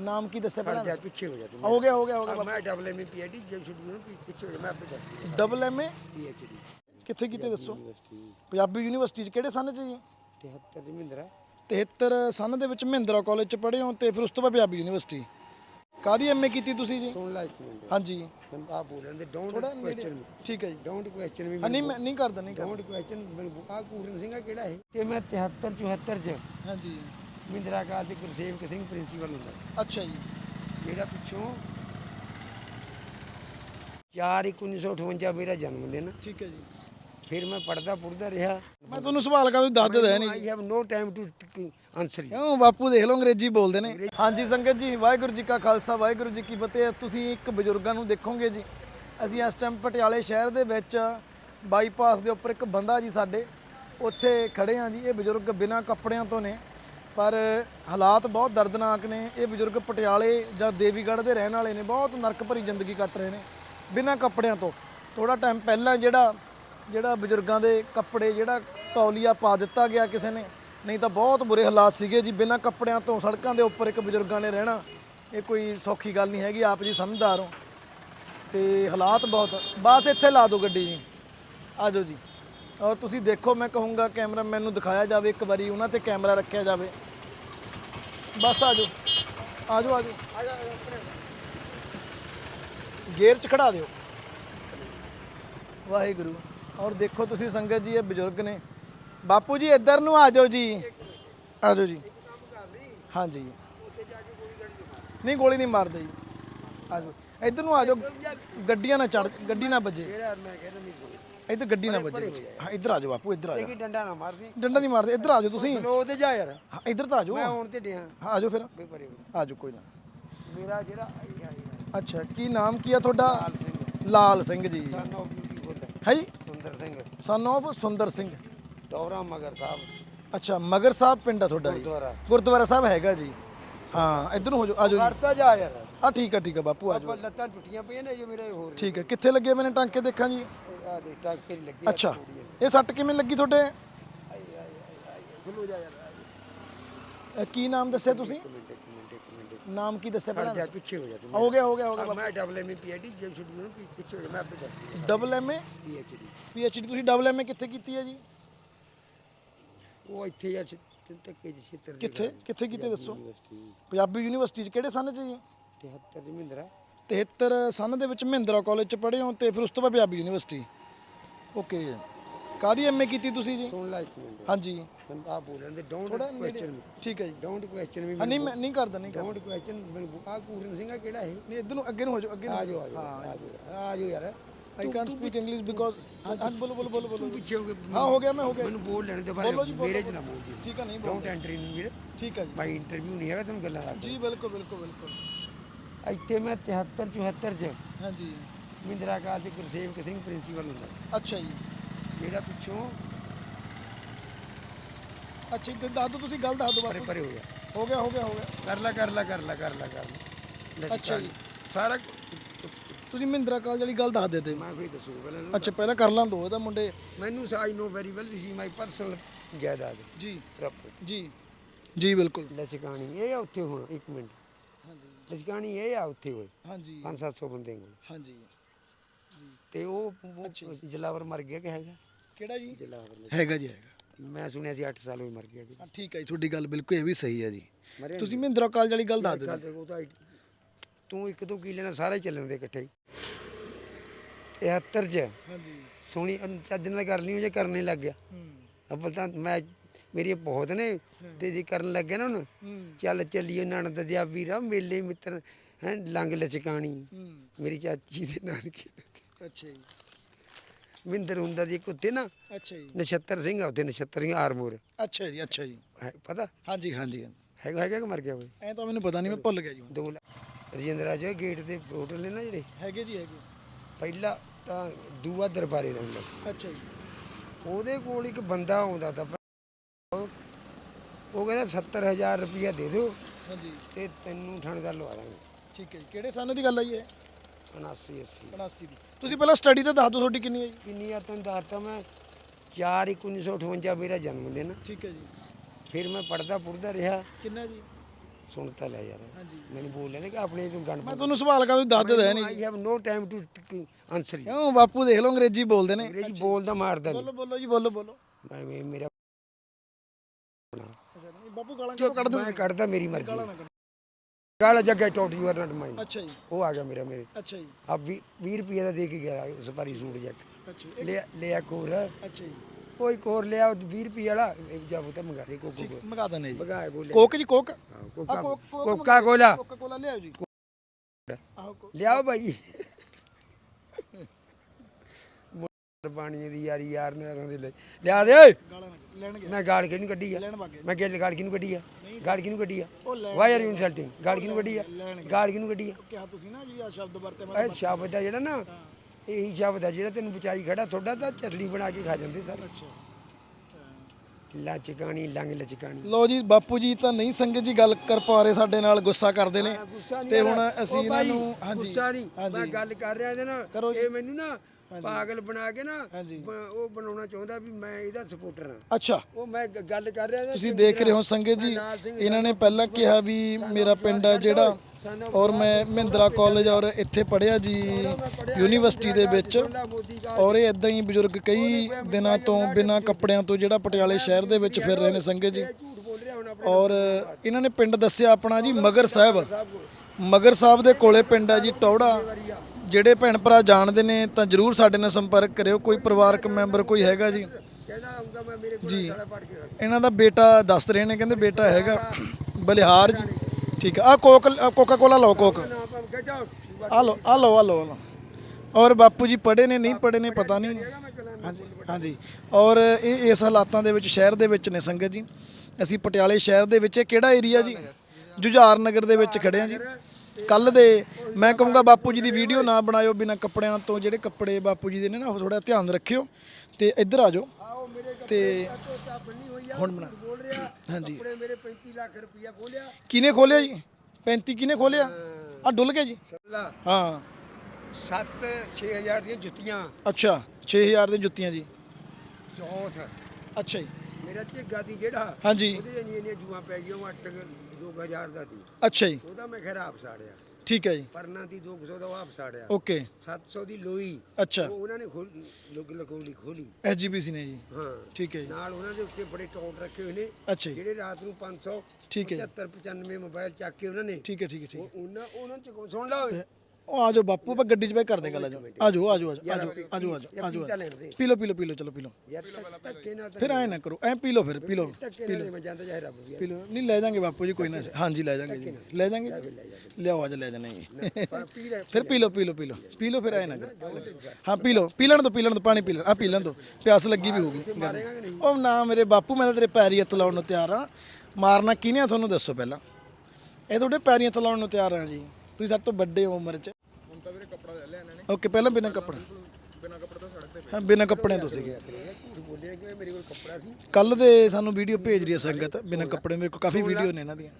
ਨਾਮ ਕੀ ਦੱਸਿਆ ਪਹਿਲਾਂ? ਜਾ ਪਿੱਛੇ ਹੋ ਜਾ ਤੂੰ ਹੋ ਗਿਆ ਹੋ ਗਿਆ ਹੋ ਗਿਆ। ਮੈਂ double M P I D ਜੇ ਨੂੰ ਪਿੱਛੇ ਹੋ ਜਾ ਮੈਂ ਆਪੇ double M A P H D ਕਿੱਥੇ ਕੀਤੇ ਦੱਸੋ? ਪੰਜਾਬੀ ਯੂਨੀਵਰਸਿਟੀ ਚ ਕਿਹੜੇ ਸੰਨ ਚ ਜੀ? 73 ਜਮਿੰਦਰਾ 73 ਸੰਨ ਦੇ ਵਿੱਚ ਮਹਿੰਦਰਾ ਕਾਲਜ ਚ ਪੜ੍ਹੇ ਹੋ ਤੇ ਫਿਰ ਉਸ ਤੋਂ ਬਾਅਦ ਪੰਜਾਬੀ ਯੂਨੀਵਰਸਿਟੀ। ਕਾਦੀ ਐਮਏ ਕੀਤੀ ਤੁਸੀਂ ਜੀ? ਸੁਣ ਲੈ ਇੱਕ ਮਿੰਟ ਹਾਂਜੀ। ਆ ਬੋਲਣ ਦੇ ਡੋਂਟ ਕੁਐਸਚਨ ਠੀਕ ਹੈ ਜੀ। ਡੋਂਟ ਕੁਐਸਚਨ ਵੀ ਨਹੀਂ ਮੈਂ ਨਹੀਂ ਕਰਦਾ ਨਹੀਂ ਕਰਦਾ। ਡੋਂਟ ਕੁਐਸਚਨ ਮੈਨੂੰ ਆ ਪੂਰਨ ਸਿੰਘ ਆ ਕਿਹੜਾ ਹੈ ਤੇ ਮੈਂ 73 74 ਚ। ਹਾਂਜੀ। ਮਿੰਦਰਾ ਕਾਲ ਤੇ ਗੁਰਸੇਵਕ ਸਿੰਘ ਪ੍ਰਿੰਸੀਪਲ ਹੁੰਦਾ ਅੱਛਾ ਜੀ। ਜਿਹੜਾ ਪਿੱਛੋਂ 4 1958 ਮੇਰਾ ਜਨਮ ਦਿਨ। ਠੀਕ ਹੈ ਜੀ। ਫਿਰ ਮੈਂ ਪੜਦਾ ਪੁੜਦਾ ਰਿਹਾ। ਮੈਂ ਤੁਹਾਨੂੰ ਸਵਾਲ ਕਰਾਂ ਤੁਸੀਂ ਦੱਸ ਦੇ ਨਹੀਂ I have no time to answer you ਕਿਉਂ? ਬਾਪੂ ਦੇਖ ਲਓ ਅੰਗਰੇਜ਼ੀ ਬੋਲਦੇ ਨੇ। ਹਾਂਜੀ ਸੰਗਤ ਜੀ ਵਾਹਿਗੁਰੂ ਜੀ ਕਾ ਖਾਲਸਾ ਵਾਹਿਗੁਰੂ ਜੀ ਕੀ ਫਤਿਹ। ਤੁਸੀਂ ਇੱਕ ਬਜ਼ੁਰਗਾਂ ਨੂੰ ਦੇਖੋਗੇ ਜੀ। ਅਸੀਂ ਇਸ ਟਾਈਮ ਪਟਿਆਲੇ ਸ਼ਹਿਰ ਦੇ ਵਿੱਚ ਬਾਈਪਾਸ ਦੇ ਉੱਪਰ ਇੱਕ ਬੰਦਾ ਜੀ ਸਾਡੇ ਉੱਥੇ ਖੜੇ ਹਾਂ ਜੀ। ਇਹ ਬਜ਼ੁਰਗ ਬਿਨਾਂ ਕੱਪੜਿਆਂ ਤੋਂ ਨੇ। ਪਰ ਹਾਲਾਤ ਬਹੁਤ ਦਰਦਨਾਕ ਨੇ। ਇਹ ਬਜ਼ੁਰਗ ਪਟਿਆਲੇ ਜਾਂ ਦੇਵੀਗੜ੍ਹ ਦੇ ਰਹਿਣ ਵਾਲੇ ਨੇ। ਬਹੁਤ ਨਰਕ ਭਰੀ ਜ਼ਿੰਦਗੀ ਕੱਟ ਰਹੇ ਨੇ ਬਿਨਾਂ ਕੱਪੜਿਆਂ ਤੋਂ। ਥੋੜਾ ਟਾਈਮ ਪਹਿਲਾਂ ਜਿਹੜਾ ਜਿਹੜਾ ਬਜ਼ੁਰਗਾਂ ਦੇ ਕੱਪੜੇ, ਜਿਹੜਾ ਤੌਲੀਆ ਪਾ ਦਿੱਤਾ ਗਿਆ ਕਿਸੇ ਨੇ, ਨਹੀਂ ਤਾਂ ਬਹੁਤ ਬੁਰੇ ਹਾਲਾਤ ਸੀਗੇ ਜੀ। ਬਿਨਾਂ ਕੱਪੜਿਆਂ ਤੋਂ ਸੜਕਾਂ ਦੇ ਉੱਪਰ ਇੱਕ ਬਜ਼ੁਰਗਾਂ ਨੇ ਰਹਿਣਾ, ਇਹ ਕੋਈ ਸੌਖੀ ਗੱਲ ਨਹੀਂ ਹੈਗੀ, ਆਪ ਜੀ ਸਮਝਦਾਰ ਹੋ। ਤੇ ਹਾਲਾਤ ਬਹੁਤ, ਬਸ ਇੱਥੇ ਲਾ ਦਿਓ ਗੱਡੀ ਜੀ। ਆ ਜਾਓ ਜੀ। ਔਰ ਤੁਸੀਂ ਦੇਖੋ, ਮੈਂ ਕਹੂੰਗਾ ਕੈਮਰਾਮੈਨ ਨੂੰ ਦਿਖਾਇਆ ਜਾਵੇ ਇੱਕ ਵਾਰੀ, ਉਹਨਾਂ ਤੇ ਕੈਮਰਾ ਰੱਖਿਆ ਜਾਵੇ। ਬਸ ਆ ਜਾਓ। ਆ ਜਾਓ ਆ ਜਾਓ। ਗੇਅਰ 'ਚ ਖੜਾ ਦਿਓ। ਵਾਹਿਗੁਰੂ। ਔਰ ਦੇਖੋ ਤੁਸੀਂ ਸੰਗਤ ਜੀ, ਇਹ ਬਜ਼ੁਰਗ ਨੇ। ਬਾਪੂ ਜੀ, ਇੱਧਰ ਨੂੰ ਆ ਜਾਓ ਜੀ। ਆ ਜਾਓ ਜੀ। ਹਾਂਜੀ। ਨਹੀਂ, ਗੋਲੀ ਨਹੀਂ ਮਾਰਦੇ ਜੀ। ਆ ਜਾਓ। ਇੱਧਰ ਨੂੰ ਆ ਜਾਓ। ਗੱਡੀਆਂ ਨਾ ਚੜ ਗੱਡੀ ਨਾ ਵੱਜੇ। ਮੈਂ ਇੱਧਰ ਗੱਡੀ ਨਾ ਵੱਜੇ। ਹਾਂ ਇੱਧਰ ਆ ਜਾਓ ਬਾਪੂ ਇੱਧਰ ਆ ਜਾਓ ਕਿ ਡੰਡਾ ਨਾ ਮਾਰਦੀ। ਡੰਡਾ ਨਹੀਂ ਮਾਰਦੇ ਇੱਧਰ ਆ ਜਾਓ ਤੁਸੀਂ। ਲੋ ਤੇ ਜਾ ਯਾਰ। ਹਾਂ ਇੱਧਰ ਤਾਂ ਆ ਮੈਂ ਜਾਓ ਹੁਣ ਤੇ ਡਿਆ। ਹਾਂ ਆ ਜਾਓ ਫਿਰ। ਪਰੇ। ਆ ਜਾਓ ਕੋਈ ਨਾ। ਮੇਰਾ ਜਿਹੜਾ ਅੱਛਾ ਕੀ ਨਾਮ ਕੀ ਆ ਤੁਹਾਡਾ? Lal Singh. Lal Singh ji. Son of beautiful ਹੈ ਜੀ? Sundar Singh. Son of Sundar Singh. ਟੌਰਾ ਮਗਰ ਸਾਹਿਬ। ਅੱਛਾ ਮਗਰ ਸਾਹਿਬ ਪਿੰਡ ਆ ਤੁਹਾਡਾ ਜੀ। ਦੁਆਰਾ ਗੁਰਦੁਆਰਾ ਸਾਹਿਬ ਹੈਗਾ ਜੀ। ਹਾਂ ਇੱਧਰ ਨੂੰ ਹੋ ਜਾਓ ਆ ਜਾਓ ਕਰਤਾ ਜਾ ਯਾਰ। ਆ ਠੀਕ ਆ ਠੀਕ ਆ ਬਾਪੂ ਆ ਜਾਓ। ਆਪਾਂ ਲੱਤਾਂ ਟੁੱਟੀਆਂ ਪਈਆਂ ਨੇ ਜੋ ਮੇਰੇ ਹੋਰ ਠੀਕ ਹੈ ਕਿੱਥੇ ਲੱਗੇ ਮੈਨੇ ਟਾਂਕੇ ਦੇਖਾਂ ਜੀ? ਆ ਦੇ ਟਾਕੇ ਲੱਗੇ ਆ ਅੱਛਾ। ਥੋੜ੍ਹੀ ਜਿਹੀ। ਇਹ ਸੱਟ ਕਿਵੇਂ ਲੱਗੀ ਤੁਹਾਡੇ? ਆਏ ਆਏ ਆਏ ਆਏ ਖੁੱਲੋ ਜਾ ਯਾਰ ਅ, ਕੀ ਨਾਮ ਦੱਸਿਆ ਤੁਸੀਂ? ਇੱਕ ਮਿੰਟ ਇੱਕ ਮਿੰਟ ਇੱਕ ਮਿੰਟ। ਨਾਮ ਕੀ ਦੱਸਿਆ ਖੜ ਪਹਿਲਾਂ ਜਾ ਪਿੱਛੇ ਹੋ ਜਾ ਤੂੰ। ਹੋ ਗਿਆ ਹੋ ਗਿਆ ਹੋ ਗਿਆ। ਆ, ਮੈਂ double M P I D ਜੇ ਛੁੱਟੀ ਨੂੰ ਪਿੱਛੇ ਹੋ ਜਾ ਮੈਂ ਆਪੇ ਦੱਸ double M A P H D P H D ਤੁਸੀਂ ਡਬਲ ਐਮ ਏ ਕਿੱਥੇ ਕੀਤੀ ਹੈ ਜੀ? ਉਹ ਇੱਥੇ ਯਾਰ ਛਿ- ਧੱਕੇ ਜਿਹੇ ਛੇਤਰ ਕਿੱਥੇ? ਕਿੱਥੇ ਕੀਤੇ ਦੱਸੋ? ਯੂਨੀਵਰਸਿਟੀ। ਪੰਜਾਬੀ ਯੂਨੀਵਰਸਿਟੀ ਚ ਕਿਹੜੇ ਸੰਨ ਚ ਜੀ? 73 ਜਮਿੰਦਰਾ 73 ਸੰਨ ਦੇ ਵਿੱਚ ਮਹਿੰਦਰਾ ਕਾਲਜ ਚ ਪੜ੍ਹੇ ਹੋ ਤੇ ਫਿਰ ਉਸ ਤੋਂ ਬਾਅਦ ਪੰਜਾਬੀ ਯੂਨੀਵਰਸਿਟੀ? ਓਕੇ ਕਾਦੀ ਐਮਏ ਕੀਤੀ ਤੁਸੀਂ ਜੀ? ਸੁਣ ਲੈ ਇੱਕ ਮਿੰਟ। ਹਾਂਜੀ। ਆ ਬੋਲਣ ਦੇ ਡੋਂਟ ਥੋੜਾ ਨੇੜੇ ਕੁਐਸਚਨ ਠੀਕ ਹੈ ਜੀ। ਡੋਂਟ ਕੁਐਸਚਨ ਵੀ ਹਾਂ, ਨਹੀਂ ਮੈਂ ਨਹੀਂ ਕਰਦਾ ਨਹੀਂ ਕਰਦਾ। ਡੋਂਟ ਕੁਐਸਚਨ ਮੈਨੂੰ ਆ ਪੂਰਨ ਸਿੰਘ ਆ ਕਿਹੜਾ ਹੈ ਨਹੀਂ ਇੱਧਰ ਨੂੰ ਅੱਗੇ ਨੂੰ ਹੋ ਜਾਓ ਅੱਗੇ ਨੂੰ। ਆ ਜਾਓ ਆ ਜਾਓ ਆ ਜਾਓ ਆ ਜਾਓ ਯਾਰ I can't speak English because ਹਾਂ ਬੋਲੋ ਬੋਲੋ ਬੋਲੋ ਬੋਲੋ ਤੂੰ ਪਿੱਛੇ ਹੋ ਕੇ ਹਾਂ ਹੋ ਗਿਆ ਮੈਂ ਹੋ ਗਿਆ। ਮੈਨੂੰ ਬੋਲ ਲੈਣ ਦੇ ਬੋਲੋ ਬਾਰੇ ਜੀ, ਬੋਲੋ, ਮੇਰੇ ਚ ਨਾ ਬੋਲ ਜੀ। ਠੀਕ ਹੈ ਨਹੀਂ ਡੋਂਟ ਐਂਟਰ ਇਨ ਵੀਰ। ਠੀਕ ਹੈ ਜੀ। ਬਾਈ ਇੰਟਰਵਿਊ ਨਹੀਂ ਹੈਗਾ ਤੁਹਾਨੂੰ ਗੱਲਾਂ ਦੱਸ ਜੀ ਬਿਲਕੁਲ ਬਿਲਕੁਲ ਬਿਲਕੁਲ। ਇੱਥੇ ਮੈਂ 73 74 ਚ। ਹਾਂਜੀ। ਮਿੰਦਰਾ ਕਾਲ ਤੇ ਗੁਰਸੇਵਕ ਸਿੰਘ ਪ੍ਰਿੰਸੀਪਲ ਹੁੰਦਾ ਅੱਛਾ ਜੀ। ਜਿਹੜਾ ਪਿੱਛੋਂ ਅੱਛਾ ਤੇ ਦੱਸ ਦਿਓ ਤੁਸੀਂ ਗੱਲ ਦੱਸ ਦਿਓ ਪਰੇ ਬਾਪੂ। ਪਰੇ ਹੋ ਗਿਆ। ਹੋ ਗਿਆ ਹੋ ਗਿਆ ਹੋ ਗਿਆ। ਕਰ ਲੈ ਕਰ ਲੈ ਕਰ ਲੈ ਕਰ ਲੈ ਕਰ ਲੈ। ਅੱਛਾ ਜੀ। ਸਾਰਾ ਤੁਸੀਂ ਮਹਿੰਦਰਾ ਕਾਲਜ ਵਾਲੀ ਗੱਲ ਦੱਸ ਦੇ ਤੇ। ਮੈਂ ਫੇਰ ਦੱਸੂ ਪਹਿਲਾਂ ਇਹਨੂੰ। ਅੱਛਾ ਪਹਿਲਾਂ ਕਰ ਲਾਂ ਦੋ ਇਹਦਾ ਮੁੰਡੇ। ਮੈਨੂੰ I know very well this is my personal ਜਾਇਦਾਦ। ਜੀ। ਪ੍ਰਾਪਰਟੀ ਜੀ। ਜੀ ਬਿਲਕੁਲ। ਲਚਕਾਣੀ ਇਹ ਆ ਉੱਥੇ ਹੁਣ ਇੱਕ ਮਿੰਟ। ਹਾਂਜੀ। ਲਚਕਾਣੀ ਇਹ ਆ ਉੱਥੇ ਹੋਏ। ਹਾਂਜੀ। 5-700 ਬੰਦੇ ਕੋਲ। ਹਾਂਜੀ। ਤੇ ਉਹ ਉਹ ਜਲਾਵਰ ਮਰ ਗਿਆ ਕਿ ਹੈਗਾ? ਕਿਹੜਾ ਜੀ? ਜਲਾਵਰ ਹੈਗਾ ਜੀ ਹੈਗਾ। ਮੈਂ ਸੁਣਿਆ ਸੀ 8 ਸਾਲ ਹੋਏ ਮਰ ਗਿਆ ਕਿ ਹਾਂ, ਠੀਕ ਹੈ ਜੀ। ਤੁਹਾਡੀ ਗੱਲ ਬਿਲਕੁਲ ਇਹ ਵੀ ਸਹੀ ਹੈ ਜੀ। ਮਰਿਆ ਤੁਸੀਂ ਮਹਿੰਦਰਾ ਕਾਲਜ ਵਾਲੀ ਗੱਲ ਦੱਸ ਦਿਓ। ਚੱਲ ਉਹ ਤਾਂ ਤੂੰ ਇੱਕ ਤੋਂ ਕੀ ਲੈਣਾ ਸਾਰੇ ਚੱਲਣ ਦੇ ਇਕੱਠੇ। ਹੀ 73 ਚ ਹਾਂਜੀ। ਸੋਹਣੀ ਚੱਜ ਨਾਲ ਕਰ ਲਈ ਜੇ ਕਰਨ ਲੱਗ ਗਿਆ। ਹੂੰ। ਅੱਵਲ ਤਾਂ ਮੈਂ ਮੇਰੀ ਬਹੁਤ ਨੇ ਤੇ ਜੇ ਕਰਨ ਲੱਗੇ ਨਾ ਹੁਣ ਹੂੰ। ਚੱਲ ਚੱਲੀਏ ਨਣਦ ਦਿਆ ਵੀਰਾ ਮੇਲੇ ਮਿੱਤਰ ਹੈ ਲੰਗ ਲਚਕਾਣੀ ਹੂੰ। ਮੇਰੀ ਚਾਚੀ ਦੇ ਨਾਨਕੇ। ਅੱਛਾ ਜੀ। ਮਿੰਦਰ ਹੁੰਦਾ ਦੀ ਕੁੱਤੇ ਨਾ ਅੱਛਾ ਜੀ। ਨਛੱਤਰ ਸਿੰਘ ਆ ਨਛੱਤਰ ਸਿੰਘ ਆਰਮੂਰ। ਅੱਛਾ ਜੀ ਅੱਛਾ ਜੀ। ਹੈ ਪਤਾ? ਹਾਂਜੀ ਹਾਂਜੀ ਹੈਗਾ ਹੈਗਾ ਕਿ ਮਰ ਗਿਆ ਕੋਈ? ਐ ਤਾਂ ਮੈਨੂੰ ਪਤਾ ਨਹੀਂ ਮੈਂ ਭੁੱਲ ਗਿਆ ਜੀ ਹੁਣ। ਦੋ ਲੱਖ ਰਜਿੰਦਰਾ ਜੀ ਗੇਟ ਤੇ ਹੋਟਲ ਨੇ ਨਾ ਜਿਹੜੇ? ਹੈਗੇ ਜੀ ਹੈਗੇ। ਪਹਿਲਾ ਤਾਂ ਦੂਆ ਦਰਬਾਰੇ ਦਾ ਹੁੰਦਾ ਅੱਛਾ ਜੀ। ਉਹਦੇ ਕੋਲ ਇੱਕ ਬੰਦਾ ਆਉਂਦਾ ਤਾਂ ਉਹ ਕਹਿੰਦਾ 70000 ਰੁਪਇਆ ਦੇ ਦਿਓ ਹਾਂਜੀ। ਤੇ ਤੈਨੂੰ ਥਾਣੇਦਾਰ ਲਵਾ ਦਾਂਗੇ। ਠੀਕ ਹੈ ਜੀ। ਕਿਹੜੇ ਸਾਲ ਦੀ ਗੱਲ ਜੀ ਇਹ 79 80 79 ਦੀ। ਤੁਸੀਂ ਪਹਿਲਾਂ ਸਟੱਡੀ ਤਾਂ ਦੱਸ ਦਿਓ ਤੁਹਾਡੀ ਕਿੰਨੀ ਹੈ ਜੀ? ਕਿੰਨੀ ਆ ਤੈਨੂੰ ਦੱਸਤਾ ਮੈਂ 4 1958 ਮੇਰਾ ਜਨਮ ਦਿਨ। ਠੀਕ ਹੈ ਜੀ। ਫਿਰ ਮੈਂ ਪੜਦਾ ਪੁੜਦਾ ਰਿਹਾ। ਕਿੰਨਾ ਜੀ? ਸੁਣ ਤਾਂ ਲੈ ਯਾਰ। ਹਾਂਜੀ। ਮੈਨੂੰ ਬੋਲ ਲੈਂਦੇ ਕਿ ਆਪਣੇ ਤੋਂ ਗੰਡ ਮੈਂ ਤੁਹਾਨੂੰ ਸਵਾਲ ਕਰਾਂ ਤੁਸੀਂ ਦੱਸ ਦੇ ਦੇ ਨਹੀਂ। I have no time to answer you ਕਿਉਂ? ਬਾਪੂ ਦੇਖ ਲਓ ਅੰਗਰੇਜ਼ੀ ਬੋਲਦੇ ਨੇ। ਅੰਗਰੇਜ਼ੀ ਬੋਲਦਾ ਮਾਰਦਾ ਬੋਲੋ ਬੋਲੋ ਜੀ ਬੋਲੋ ਬੋਲੋ। ਮੈਂ ਮੇਰਾ ਬਾਪੂ ਗਾਲਾਂ ਕਿਉਂ ਕੱਢਦੇ ਮੈਂ ਕੱਢਦਾ ਮੇਰੀ ਮਰਜ਼ੀ। ਗਾਲ ਜੱਗਾ ਟੋਟ ਯੂ ਆਰ ਨਾਟ ਮਾਈਂਡ ਅੱਛਾ ਜੀ। ਉਹ ਆ ਗਿਆ ਮੇਰਾ ਮੇਰੇ। ਅੱਛਾ ਜੀ। ਆਪ 20 ਰੁਪਏ ਦਾ ਦੇ ਕੇ ਗਿਆ ਸਪਾਰੀ ਸੂਟ ਜੱਟ ਅੱਛਾ ਜੀ। ਲਿਆ ਲਿਆ ਕੋਰ। ਅੱਛਾ ਜੀ। ਕੋਈ ਕੋਰ ਲਿਆ 20 ਰੁਪਏ ਵਾਲਾ ਜਾਬੂ ਤਾਂ ਮੰਗਾ ਦੇ ਕੋਕੋ ਹੈ ਮੰਗਾ ਦਨੇ ਜੀ। ਬਗਾਏ ਬੋਲੇ ਕੋਕ ਜੀ ਕੋਕ? ਆ ਕੋਕਾ ਕੋਕ ਕੋਕ ਕੋਕਾ ਕੋਲਾ। ਕੋਕਾ ਕੋਲਾ ਲਿਆਓ ਜੀ। ਕੋਕ। ਲਿਆਓ ਭਾਈ। ਪਾਣੀ ਦੀ ਯਾਰੀ ਯਾਰ ਨਹਿਰਾਂ ਦੇ ਲਈ। ਲਿਆ ਦੇ ਓਏ। ਮੈਂ ਗਾਲ ਕਿਹਨੂੰ ਕੱਢੀ ਆ? ਮੈਂ ਕਿਹਾ ਗਾਲ ਕਿਹਨੂੰ ਕੱਢੀ ਆ? ਗਾਲ ਕਿਹਨੂੰ ਕੱਢੀ ਆ? ਵਾਈ ਆਰ ਯੂ ਇਨਸਲਟਿੰਗ ਗਾਲ ਕਿਹਨੂੰ ਕੱਢੀ ਆ? ਗਾਲ ਕਿਹਨੂੰ ਕੱਢੀ ਆ? ਕਿਹਾ ਤੁਸੀਂ ਨਾ ਜੀ ਆ ਸ਼ਬਦ ਵਰਤੇ ਮੈਂ ਇਹ ਸ਼ਬਦ ਆ ਜਿਹੜਾ ਨਾ ਇਹੀ ਸ਼ਬਦ ਆ ਜਿਹੜਾ ਤੈਨੂੰ ਬਚਾਈ ਖੜਾ ਤੁਹਾਡਾ ਤਾਂ ਚਟਲੀ ਬਣਾ ਕੇ ਖਾ ਜਾਂਦੇ ਸਰ। ਲਚਕਾਣੀ ਲੰਗ ਲਚਕਾਣੀ। ਲੋ ਜੀ ਬਾਪੂ ਜੀ ਤਾਂ ਨਹੀਂ ਸੰਗਤ ਜੀ ਗੱਲ ਕਰ ਪਾ ਰਹੇ ਸਾਡੇ ਨਾਲ ਗੁੱਸਾ ਕਰਦੇ ਨੇ। ਤੇ ਹੁਣ। ਅਸੀਂ ਇਹਨਾਂ ਨੂੰ ਹਾਂਜੀ ਗੁੱਸਾ ਨਹੀਂ ਮੈਂ ਗੱਲ ਕਰ ਰਿਹਾ ਇਹਦੇ ਨਾਲ। ਇਹ ਮੈਨੂੰ ਨਾ ਪਾਗਲ ਬਣਾ ਕੇ ਨਾ। ਬ- ਉਹ ਬਣਾਉਣਾ ਚਾਹੁੰਦਾ ਵੀ ਮੈਂ ਇਹਦਾ ਸਪੋਰਟਰ ਹਾਂ। ਅੱਛਾ। ਉਹ ਮੈਂ ਗ- ਗੱਲ ਕਰ ਰਿਹਾ ਤੁਸੀਂ ਦੇਖ ਰਹੇ ਹੋ ਸੰਗਤ ਜੀ ਇਹਨਾਂ ਨੇ ਪਹਿਲਾਂ ਕਿਹਾ ਵੀ ਮੇਰਾ ਪਿੰਡ ਆ ਜਿਹੜਾ ਔਰ ਮੈਂ ਮਹਿੰਦਰਾ ਕਾਲਜ ਔਰ ਇੱਥੇ ਪੜ੍ਹਿਆ ਜੀ ਯੂਨੀਵਰਸਿਟੀ ਦੇ ਵਿੱਚ। ਮੋਦੀ ਦਾ ਔਰ ਇਹ ਇਦਾਂ ਹੀ ਬਜ਼ੁਰਗ ਕਈ ਦਿਨਾਂ ਤੋਂ ਬਿਨਾਂ ਕੱਪੜਿਆਂ ਤੋਂ ਜਿਹੜਾ ਪਟਿਆਲੇ ਸ਼ਹਿਰ ਦੇ ਵਿੱਚ ਫਿਰ ਰਹੇ ਨੇ ਸੰਗਤ ਜੀ। ਝੂਠ ਬੋਲ ਰਿਹਾ ਹੁਣ ਆਪਣੇ ਔਰ ਇਹਨਾਂ ਨੇ ਪਿੰਡ ਦੱਸਿਆ ਆਪਣਾ ਜੀ ਮਗਰ ਸਾਹਿਬ ਮਗਰ ਸਾਹਿਬ ਦੇ ਕੋਲੇ ਪਿੰਡ ਹੈ ਜੀ ਟੌੜਾ। ਜਿਹੜੇ ਭੈਣ ਭਰਾ ਜਾਣਦੇ ਨੇ ਤਾਂ ਜਰੂਰ ਸਾਡੇ ਨਾਲ ਸੰਪਰਕ ਕਰਿਓ। ਕੋਈ ਪਰਿਵਾਰਕ ਮੈਂਬਰ ਕੋਈ ਹੈਗਾ ਜੀ? ਜੀ। ਇਹਨਾਂ ਦਾ ਬੇਟਾ ਦੱਸ ਰਹੇ ਨੇ, ਕਹਿੰਦੇ ਬੇਟਾ ਹੈਗਾ ਬਲਿਹਾਰ ਜੀ। ਠੀਕ ਆ। ਆਹ ਕੋਕ ਕੋਕਾ ਕੋਲਾ ਲਓ, ਕੋਕ। ਨਾ ਆ ਲਓ ਆ ਲਓ ਆ ਲਓ ਆ ਲਓ। ਔਰ ਬਾਪੂ ਜੀ ਪੜ੍ਹੇ ਨੇ, ਨਹੀਂ ਪੜ੍ਹੇ ਨੇ ਪਤਾ ਨਹੀਂ। ਹਾਂਜੀ ਹਾਂਜੀ। ਔਰ ਇਹ ਇਸ ਹਾਲਾਤਾਂ ਦੇ ਵਿੱਚ, ਸ਼ਹਿਰ ਦੇ ਵਿੱਚ ਨੇ ਸੰਗਤ ਜੀ। ਅਸੀਂ ਪਟਿਆਲੇ ਸ਼ਹਿਰ ਦੇ ਵਿੱਚ, ਇਹ ਕਿਹੜਾ ਏਰੀਆ ਜੀ? ਜੁਝਾਰ ਨਗਰ ਦੇ ਵਿੱਚ ਖੜੇ ਆ ਜੀ। ਕੱਲ ਦੇ ਮੈਂ ਕਹੂੰਗਾ ਬਾਪੂ ਜੀ ਦੀ ਵੀਡੀਓ ਨਾ ਬਣਾਇਓ ਬਿਨਾਂ ਕੱਪੜਿਆਂ ਤੋਂ ਜਿਹੜੇ ਕੱਪੜੇ ਬਾਪੂ ਜੀ ਦੇ ਨੇ ਨਾ ਉਹ ਥੋੜਾ ਧਿਆਨ ਰੱਖਿਓ ਤੇ ਇੱਧਰ ਆ ਜਾਓ ਤੇ ਹੁਣ ਬਣਾ ਹਾਂਜੀ। ਕੱਪੜੇ ਮੇਰੇ 35 ਲੱਖ ਰੁਪਇਆ ਖੋਲਿਆ ਕਿਨੇ ਖੋਲਿਆ ਜੀ? 35 ਕਿਨੇ ਖੋਲਿਆ ਆ ਡੁੱਲ ਗਿਆ ਜੀ। ਹਾਂ। 7 6000 ਦੀਆਂ ਜੁੱਤੀਆਂ। ਅੱਛਾ 6000 ਦੀ ਜੁੱਤੀਆਂ ਜੀ। ਚੌਥ। ਅੱਛਾ ਜੀ। ਮੇਰਾ ਝਿੱਗਾ ਦੀ ਜਿਹੜਾ ਹਾਂਜੀ। ਉਹਦੇ ਇੰਨੀਆਂ ਇੰਨੀਆਂ ਜੂਆਂ ਪੈ ਗਈਆਂ ਉਹ 8 2000 ਦਾ ਸੀ। ਅੱਛਾ ਜੀ। ਉਹਦਾ ਮੈਂ ਖੈਰ ਆਪ ਸਾੜਿਆ। ਠੀਕ ਹੈ ਜੀ। ਪਰਨਾ ਦੀ 200 ਦਾ ਉਹ ਆਪ ਸਾੜਿਆ। ਓਕੇ। 700 ਦੀ ਲੋਈ ਅੱਛਾ। ਉਹ ਉਹਨਾਂ ਨੇ ਖੋਲ ਲੋਕ ਲਕੋਲੀ ਖੋਲੀ। ਐਸਜੀਪੀਸੀ ਨੇ ਜੀ। ਹਾਂ। ਠੀਕ ਹੈ ਜੀ। ਨਾਲ ਉਹਨਾਂ ਦੇ ਉੱਤੇ ਬੜੇ ਟੌਟ ਰੱਖੇ ਹੋਏ ਨੇ। ਅੱਛਾ ਜੀ। ਜਿਹੜੇ ਰਾਤ ਨੂੰ 500 ਠੀਕ ਹੈ 75 95 ਮੋਬਾਈਲ ਚੱਕ ਕੇ ਉਹਨਾਂ ਨੇ। ਠੀਕ ਹੈ ਠੀਕ ਹੈ ਠੀਕ ਹੈ। ਉਹ ਉਹਨਾਂ ਉਹਨਾਂ ਚ ਸੁਣ ਲਓ ਉਹ ਆ ਜਾਓ ਬਾਪੂ ਆਪਾਂ ਗੱਡੀ 'ਚ ਬੈ ਕਰਦੇ ਗੱਲ ਆ ਜਾਓ। ਆ ਜਾਓ ਆ ਜਾਓ ਆ ਜਾਓ ਆ ਜਾਓ ਆ ਜਾਓ ਆ ਜਾਓ ਪੀਤਾ ਲੈਣ ਦੇ ਪੀ ਲਓ ਪੀ ਲਓ ਪੀ ਲਓ ਚਲੋ ਪੀ ਲਓ। ਯਾਰ ਧੱਕ- ਧੱਕੇ ਨਾਲ ਤਾਂ ਫਿਰ ਐ ਨਾ ਕਰੋ ਐ ਪੀ ਲਓ ਫਿਰ ਪੀ ਧੱਕੇ ਨਾਲ ਨਹੀਂ ਮੈਂ ਜਾਂਦਾ ਚਾਹੇ ਰੱਬ ਵੀ। ਪੀ ਲਓ। ਨਹੀਂ ਲੈ ਜਾਾਂਗੇ ਬਾਪੂ ਜੀ ਕੋਈ ਨਾ। ਹਾਂਜੀ ਲੈ ਜਾਾਂਗੇ ਜੀ। ਲੈ ਜਾਾਂਗੇ ਲਿਆਓ ਅੱਜ ਲੈ ਜਾਣਾ ਜੀ। ਪਰ ਪੀ ਲੈ ਫਿਰ ਪੀ ਲਓ ਪੀ ਲਓ ਪੀ ਪੀ ਲਓ ਫਿਰ ਐ ਨਾ ਕਰੋ। ਹਾਂ ਪੀ ਲਓ। ਪੀ ਲੈਣ ਦੋ ਪੀ ਲੈਣ ਦੋ ਪਾਣੀ ਪੀ ਲਓ ਆ ਪੀ ਲੈਣ ਦੋ। ਪਿਆਸ ਲੱਗੀ ਵੀ ਹੋਊਗੀ। ਉਹ ਨਾ ਮੇਰੇ ਬਾਪੂ ਮੈਂ ਤਾਂ ਤੇਰੇ ਪੈਰੀ ਹੱਥ ਲਾਉਣ ਨੂੰ ਤਿਆਰ ਆ ਮਾਰਨਾ ਕਿਹਨੇ ਆ? ਤੁਹਾਨੂੰ ਦੱਸੋ ਪਹਿਲਾਂ। ਇਹ ਤੁਹਾਡੇ ਪੈਰੀ ਹੱਥ ਲਾਉਣ ਨੂੰ ਤਿਆਰ ਆ ਜੀ। ਤੁਸੀਂ ਸਾਡੇ ਤੋਂ ਵੱਡੇ ਹੋ ਉਮਰ 'ਚ ਹੁਣ ਤਾਂ ਵੀਰੇ ਕੱਪੜਾ ਲੈ ਲਿਆ ਇਹਨਾਂ ਨੇ ਓਕੇ ਪਹਿਲਾਂ ਬਿਨਾਂ ਕੱਪੜਾ। ਬਿਨਾਂ ਕੱਪੜੇ ਤੋਂ ਸੜਕ ਤੇ ਹਾਂ ਬਿਨਾਂ ਕੱਪੜਿਆਂ ਤੋਂ ਸੀਗੇ। ਝੂਠ ਬੋਲਿਆ ਕਿ ਮੇਰੇ ਕੋਲ ਕੱਪੜਾ ਸੀ। ਕੱਲ ਦੇ ਸਾਨੂੰ ਵੀਡੀਓ ਭੇਜ ਰਹੀ ਹੈ ਸੰਗਤ ਬਿਨਾਂ ਕੱਪੜੇ ਮੇਰੇ ਕੋਲ ਕਾਫੀ ਵੀਡੀਓ ਨੇ ਇਹਨਾਂ ਦੀਆਂ।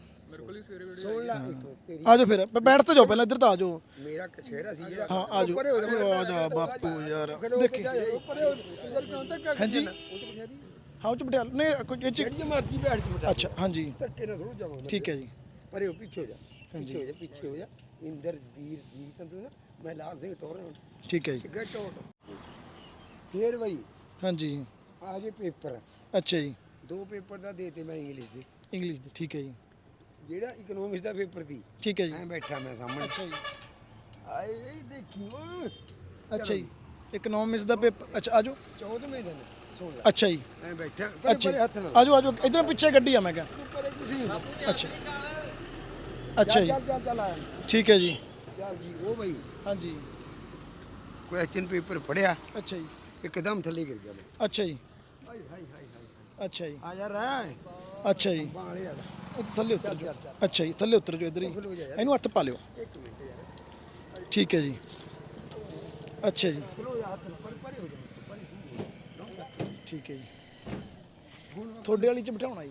ਸੁਣ ਲੈ ਇੱਕ ਤੇਰੀ ਆ ਜਾਓ ਫਿਰ ਬੈਠ ਤਾਂ ਜਾਓ ਪਹਿਲਾਂ ਇੱਧਰ ਤਾਂ ਆ ਜਾਓ। ਮੇਰਾ ਕਛੇਰਾ ਸੀ ਜਿਹੜਾ ਹਾਂ ਆ ਜਾਓ। ਆ ਜਾ ਬਾਪੂ ਯਾਰ। ਦੇਖੀ। ਉੱਪਰੇ ਉਧਰ ਕਿਉਂ ਤੱਕ ਹਾਂਜੀ ਹਾਂ ਉਹ ਚ ਪਟਿਆਲਾ ਨਹੀਂ ਕੋਈ ਇਹ ਚ ਜਿਹੜੀ ਮਰਜ਼ੀ ਬੈਠ ਚ ਬਤਾ ਅੱਛਾ ਹਾਂਜੀ। ਧੱਕੇ ਨਾਲ ਥੋੜਾ ਜਾਵਾਂ ਠੀਕ ਹੈ ਜੀ। ਪਰੇ ਉਹ ਪਿੱਛੇ ਹੋ ਜਾ। ਪਿੱਛੇ ਹੋ ਜਾ ਪਿੱਛੇ ਹੋ ਜਾ। ਇੰਦਰ ਵੀਰ ਜੀ ਕੰਦੂ ਨਾ। ਮੈਂ ਲਾਲ ਸਿੰਘ ਟੋਰ ਠੀਕ ਹੈ ਜੀ। ਗੈਟ ਆਊਟ ਫੇਰ ਬਈ ਹਾਂਜੀ। ਆ ਜੇ ਪੇਪਰ। ਅੱਛਾ ਜੀ। ਦੋ ਪੇਪਰ ਦਾ ਦੇਤੇ ਮੈਂ ਇੰਗਲਿਸ਼ ਦੇ। ਇੰਗਲਿਸ਼ ਦੀ ਠੀਕ ਹੈ ਜੀ। ਜਿਹੜਾ ਇਕਨੋਮਿਕਸ ਦਾ ਪੇਪਰ ਸੀ ਠੀਕ ਹੈ ਜੀ। ਮੈਂ ਬੈਠਾ ਮੈਂ ਸਾਹਮਣੇ। ਅੱਛਾ ਜੀ। ਆਏ ਦੇਖੀ ਓਏ। ਅੱਛਾ ਜੀ। ਇਕਨੋਮਿਕਸ ਦਾ ਪੇਪਰ ਅੱਛਾ ਆਜੋ। 14ਵੇਂ ਦਿਨ ਸੁਣ ਲੈ। ਅੱਛਾ ਜੀ। ਮੈਂ ਬੈਠਾ ਪਰੇ ਅੱਛਾ ਪਰੇ ਹੱਥ ਨਾਲ। ਆਜੋ ਆਜੋ ਇਧਰ ਪਿੱਛੇ ਗੱਡੀ ਆ ਮੈਂ ਕਿਹਾ। ਪਰੇ ਤੁਸੀਂ। ਅੱਛਾ। ਅੱਛਾ ਜੀ। ਚੱਲ ਚੱਲ ਚੱਲ ਆ। ਠੀਕ ਹੈ ਜੀ। ਚੱਲ ਜੀ ਉਹ ਬਈ। ਹਾਂਜੀ। ਕੁਐਸਚਨ ਪੇਪਰ ਪੜਿਆ ਅੱਛਾ ਜੀ। ਇੱਕਦਮ ਥੱਲੇ ਗਿਰ ਗਿਆ ਮੈਂ ਅੱਛਾ ਜੀ। ਹਾਈ ਹਾਈ ਹਾਈ ਹਾਈ ਅੱਛਾ ਜੀ। ਆ ਜਾ ਰਹਿ ਅੱਛਾ ਜੀ। ਬਾਲੇ ਆ। ਜਾ ਇੱਥੇ ਥੱਲੇ ਉਤਰ ਅੱਛਾ ਜੀ ਥੱਲੇ ਉਤਰ ਜਾਓ ਇਧਰ ਹੀ। ਇਹਨੂੰ ਹੱਥ ਪਾ ਲਿਓ। ਇੱਕ ਮਿੰਟ ਯਾਰ। ਠੀਕ ਹੈ ਜੀ। ਅੱਛਾ ਜੀ। ਠੀਕ ਹੈ ਜੀ। ਤੁਹਾਡੇ ਵਾਲੀ ਚ ਬਿਠਾਉਣਾ ਜੀ।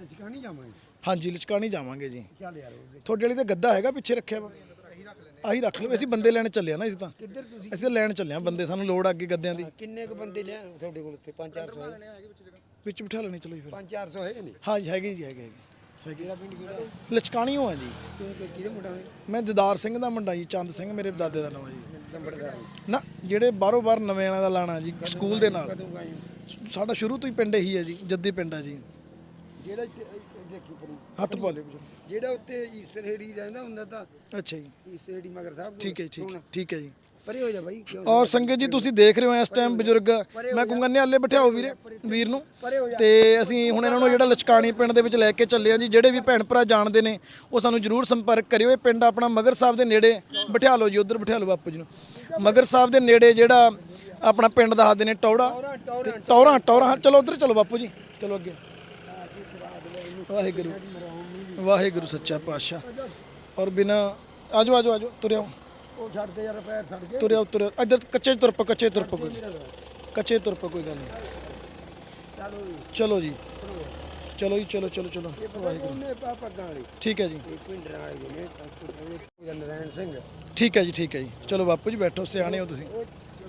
ਲਚਕਾ ਨਹੀਂ ਜਾਵਾਂਗੇ। ਹਾਂਜੀ ਲਚਕਾਣੀ ਜਾਵਾਂਗੇ ਜੀ। ਚੱਲ ਯਾਰ ਉਹ ਤੁਹਾਡੇ ਵਾਲੀ ਤੇ ਗੱਦਾ ਹੈਗਾ ਪਿੱਛੇ ਰੱਖਿਆ ਵਾ। ਆਹੀ ਰੱਖ ਲਓ ਅਸੀਂ ਬੰਦੇ ਲੈਣ ਚੱਲੇ ਆ ਨਾ ਇਸ ਤਾਂ। ਕਿੱਧਰ ਤੁਸੀਂ? ਅਸੀਂ ਤਾਂ ਲੈਣ ਚੱਲੇ ਆ ਬੰਦੇ ਸਾਨੂੰ ਲੋੜ ਆ ਅੱਗੇ ਗੱਦਿਆਂ ਦੀ। ਕਿੰਨੇ ਕ ਬੰਦੇ ਲਿਆ ਤੁਹਾਡੇ ਕੋਲ ਉੱਥੇ? 5-400 ਹੈ। ਵਿੱਚ ਬਿਠਾ ਲੈਣੀ ਚਲੋ ਜੀ ਫਿਰ। 5-400 ਹੈ ਨਹੀਂ? ਹਾਂ ਜੀ ਹੈਗੇ ਜੀ ਹੈਗੇ ਹੈਗੇ। ਪਿੰਡ ਕਿਹੜਾ? ਲਚਕਾਣੀਓ ਆ ਜੀ। ਤੂੰ ਕਿ ਕਿਹਦੇ ਮੁੰਡਾ ਹੈ? ਮੈਂ ਦਿਦਾਰ ਸਿੰਘ ਦਾ ਮੁੰਡਾ ਜੀ ਚੰਦ ਸਿੰਘ ਮੇਰੇ ਦਾਦੇ ਦਾ ਨਾਮ ਜੀ। ਨਾ ਜਿਹੜੇ ਬਾਹਰੋਂ ਬਾਹਰ ਨਵੇਂ ਵਾਲਿਆਂ ਦਾ ਲਾਣਾ ਜੀ ਸਕੂਲ ਦੇ ਨਾਲ। ਕਦੋਂ ਗਾਈ ਸਾਡਾ ਸ਼ੁਰੂ ਤੋਂ ਹੀ ਪਿੰਡ ਇਹੀ ਹੈ ਜੀ ਜੱਦੀ ਪਿੰਡ ਹੈ ਜੀ। ਜਿਹੜਾ ਇੱਥੇ ਦੇਖੀ ਪੜੀ ਹੱਥ ਪਾ ਲਿਓ ਬਜ਼ੁਰਗ। ਜਿਹੜਾ ਉੱਤੇ ਈਸਰ ਹੇੜੀ ਰਹਿੰਦਾ ਹੁੰਦਾ ਤਾਂ ਅੱਛਾ ਜੀ। ਈਸਰ ਹੇੜੀ ਮਗਰ ਸਾਹਿਬ ਕੋਲ। ਠੀਕ ਹੈ ਜੀ, ਠੀਕ ਹੈ ਠੀਕ ਹੈ ਜੀ। ਪਰੇ ਹੋ ਜਾ ਬਾਈ ਕਿਉਂ ਔਰ ਸੰਗਤ ਜੀ ਤੁਸੀਂ ਦੇਖ ਰਹੇ ਹੋ ਇਸ ਟਾਈਮ ਬਜ਼ੁਰਗ। ਮੈਂ ਕਹੂੰਗਾ ਨਿਹਾਲੇ ਬਿਠਾਓ ਵੀਰੇ ਵੀਰ ਨੂੰ। ਤੇ ਅਸੀਂ ਹੁਣ ਇਹਨਾਂ ਨੂੰ ਜਿਹੜਾ ਲਚਕਾਣੀ ਪਿੰਡ ਦੇ ਵਿੱਚ ਲੈ ਕੇ ਚੱਲੇ ਆ ਜੀ ਜਿਹੜੇ ਵੀ ਭੈਣ ਭਰਾ ਜਾਣਦੇ ਨੇ ਉਹ ਸਾਨੂੰ ਜਰੂਰ ਸੰਪਰਕ ਕਰਿਓ। ਇਹ ਪਿੰਡ ਆਪਣਾ ਮਗਰ ਸਾਹਿਬ ਦੇ ਨੇੜੇ ਬਿਠਾ ਲਓ ਜੀ ਉਧਰ ਬਿਠਾ ਲਓ ਬਾਪੂ ਜੀ ਨੂੰ। ਮਗਰ ਸਾਹਿਬ ਦੇ ਨੇੜੇ ਜਿਹੜਾ ਆਪਣਾ ਪਿੰਡ ਦੱਸਦੇ ਨੇ ਟੌੜਾ। ਤੇ ਟੌਰਾਂ ਟੌਰਾਂ ਚਲੋ ਉਧਰ ਚਲੋ ਬਾਪੂ ਜੀ ਚਲੋ ਅੱਗੇ। ਵਾਹਿਗੁਰੂ। ਵਾਹਿਗੁਰੂ ਸੱਚਾ ਪਾਤਸ਼ਾਹ। ਔਰ ਬਿਨਾ ਆਜੋ ਆਜੋ ਆਜੋ ਤੁਰਿਓ। ਉਹ ਛੱਡ ਦੇ ਯਾਰ ਪੈਰ ਛੱਡ ਕੇ। ਤੁਰਿਓ ਤੁਰਿਓ। ਇੱਧਰ ਕੱਚੇ 'ਚ ਤੁਰ ਪੋ ਕੱਚੇ 'ਚ ਤੁਰ ਪੋ ਕੋਈ। ਕੱਚੇ 'ਚ ਤੁਰ ਪੋ ਕੋਈ ਗੱਲ ਨਹੀਂ। ਚਲੋ ਜੀ ਚਲੋ ਜੀ। ਚਲੋ ਜੀ ਚਲੋ ਚਲੋ ਚਲੋ। ਇਹ ਪਤਾ ਕੋਨੇ ਪਾ ਪੱਗਾਂ ਵਾਲੀ? ਠੀਕ ਹੈ ਜੀ। ਇਹ ਪਿੰਡਰਾਂ ਵਾਲੇ ਜਿਹਨੇ ਉਹਦਾ ਨਰਾਇਣ ਸਿੰਘ। ਠੀਕ ਹੈ ਜੀ ਠੀਕ ਹੈ ਜੀ। ਚਲੋ ਬਾਪੂ ਜੀ ਬੈਠੋ ਸਿਆਣੇ ਹੋ ਤੁਸੀਂ।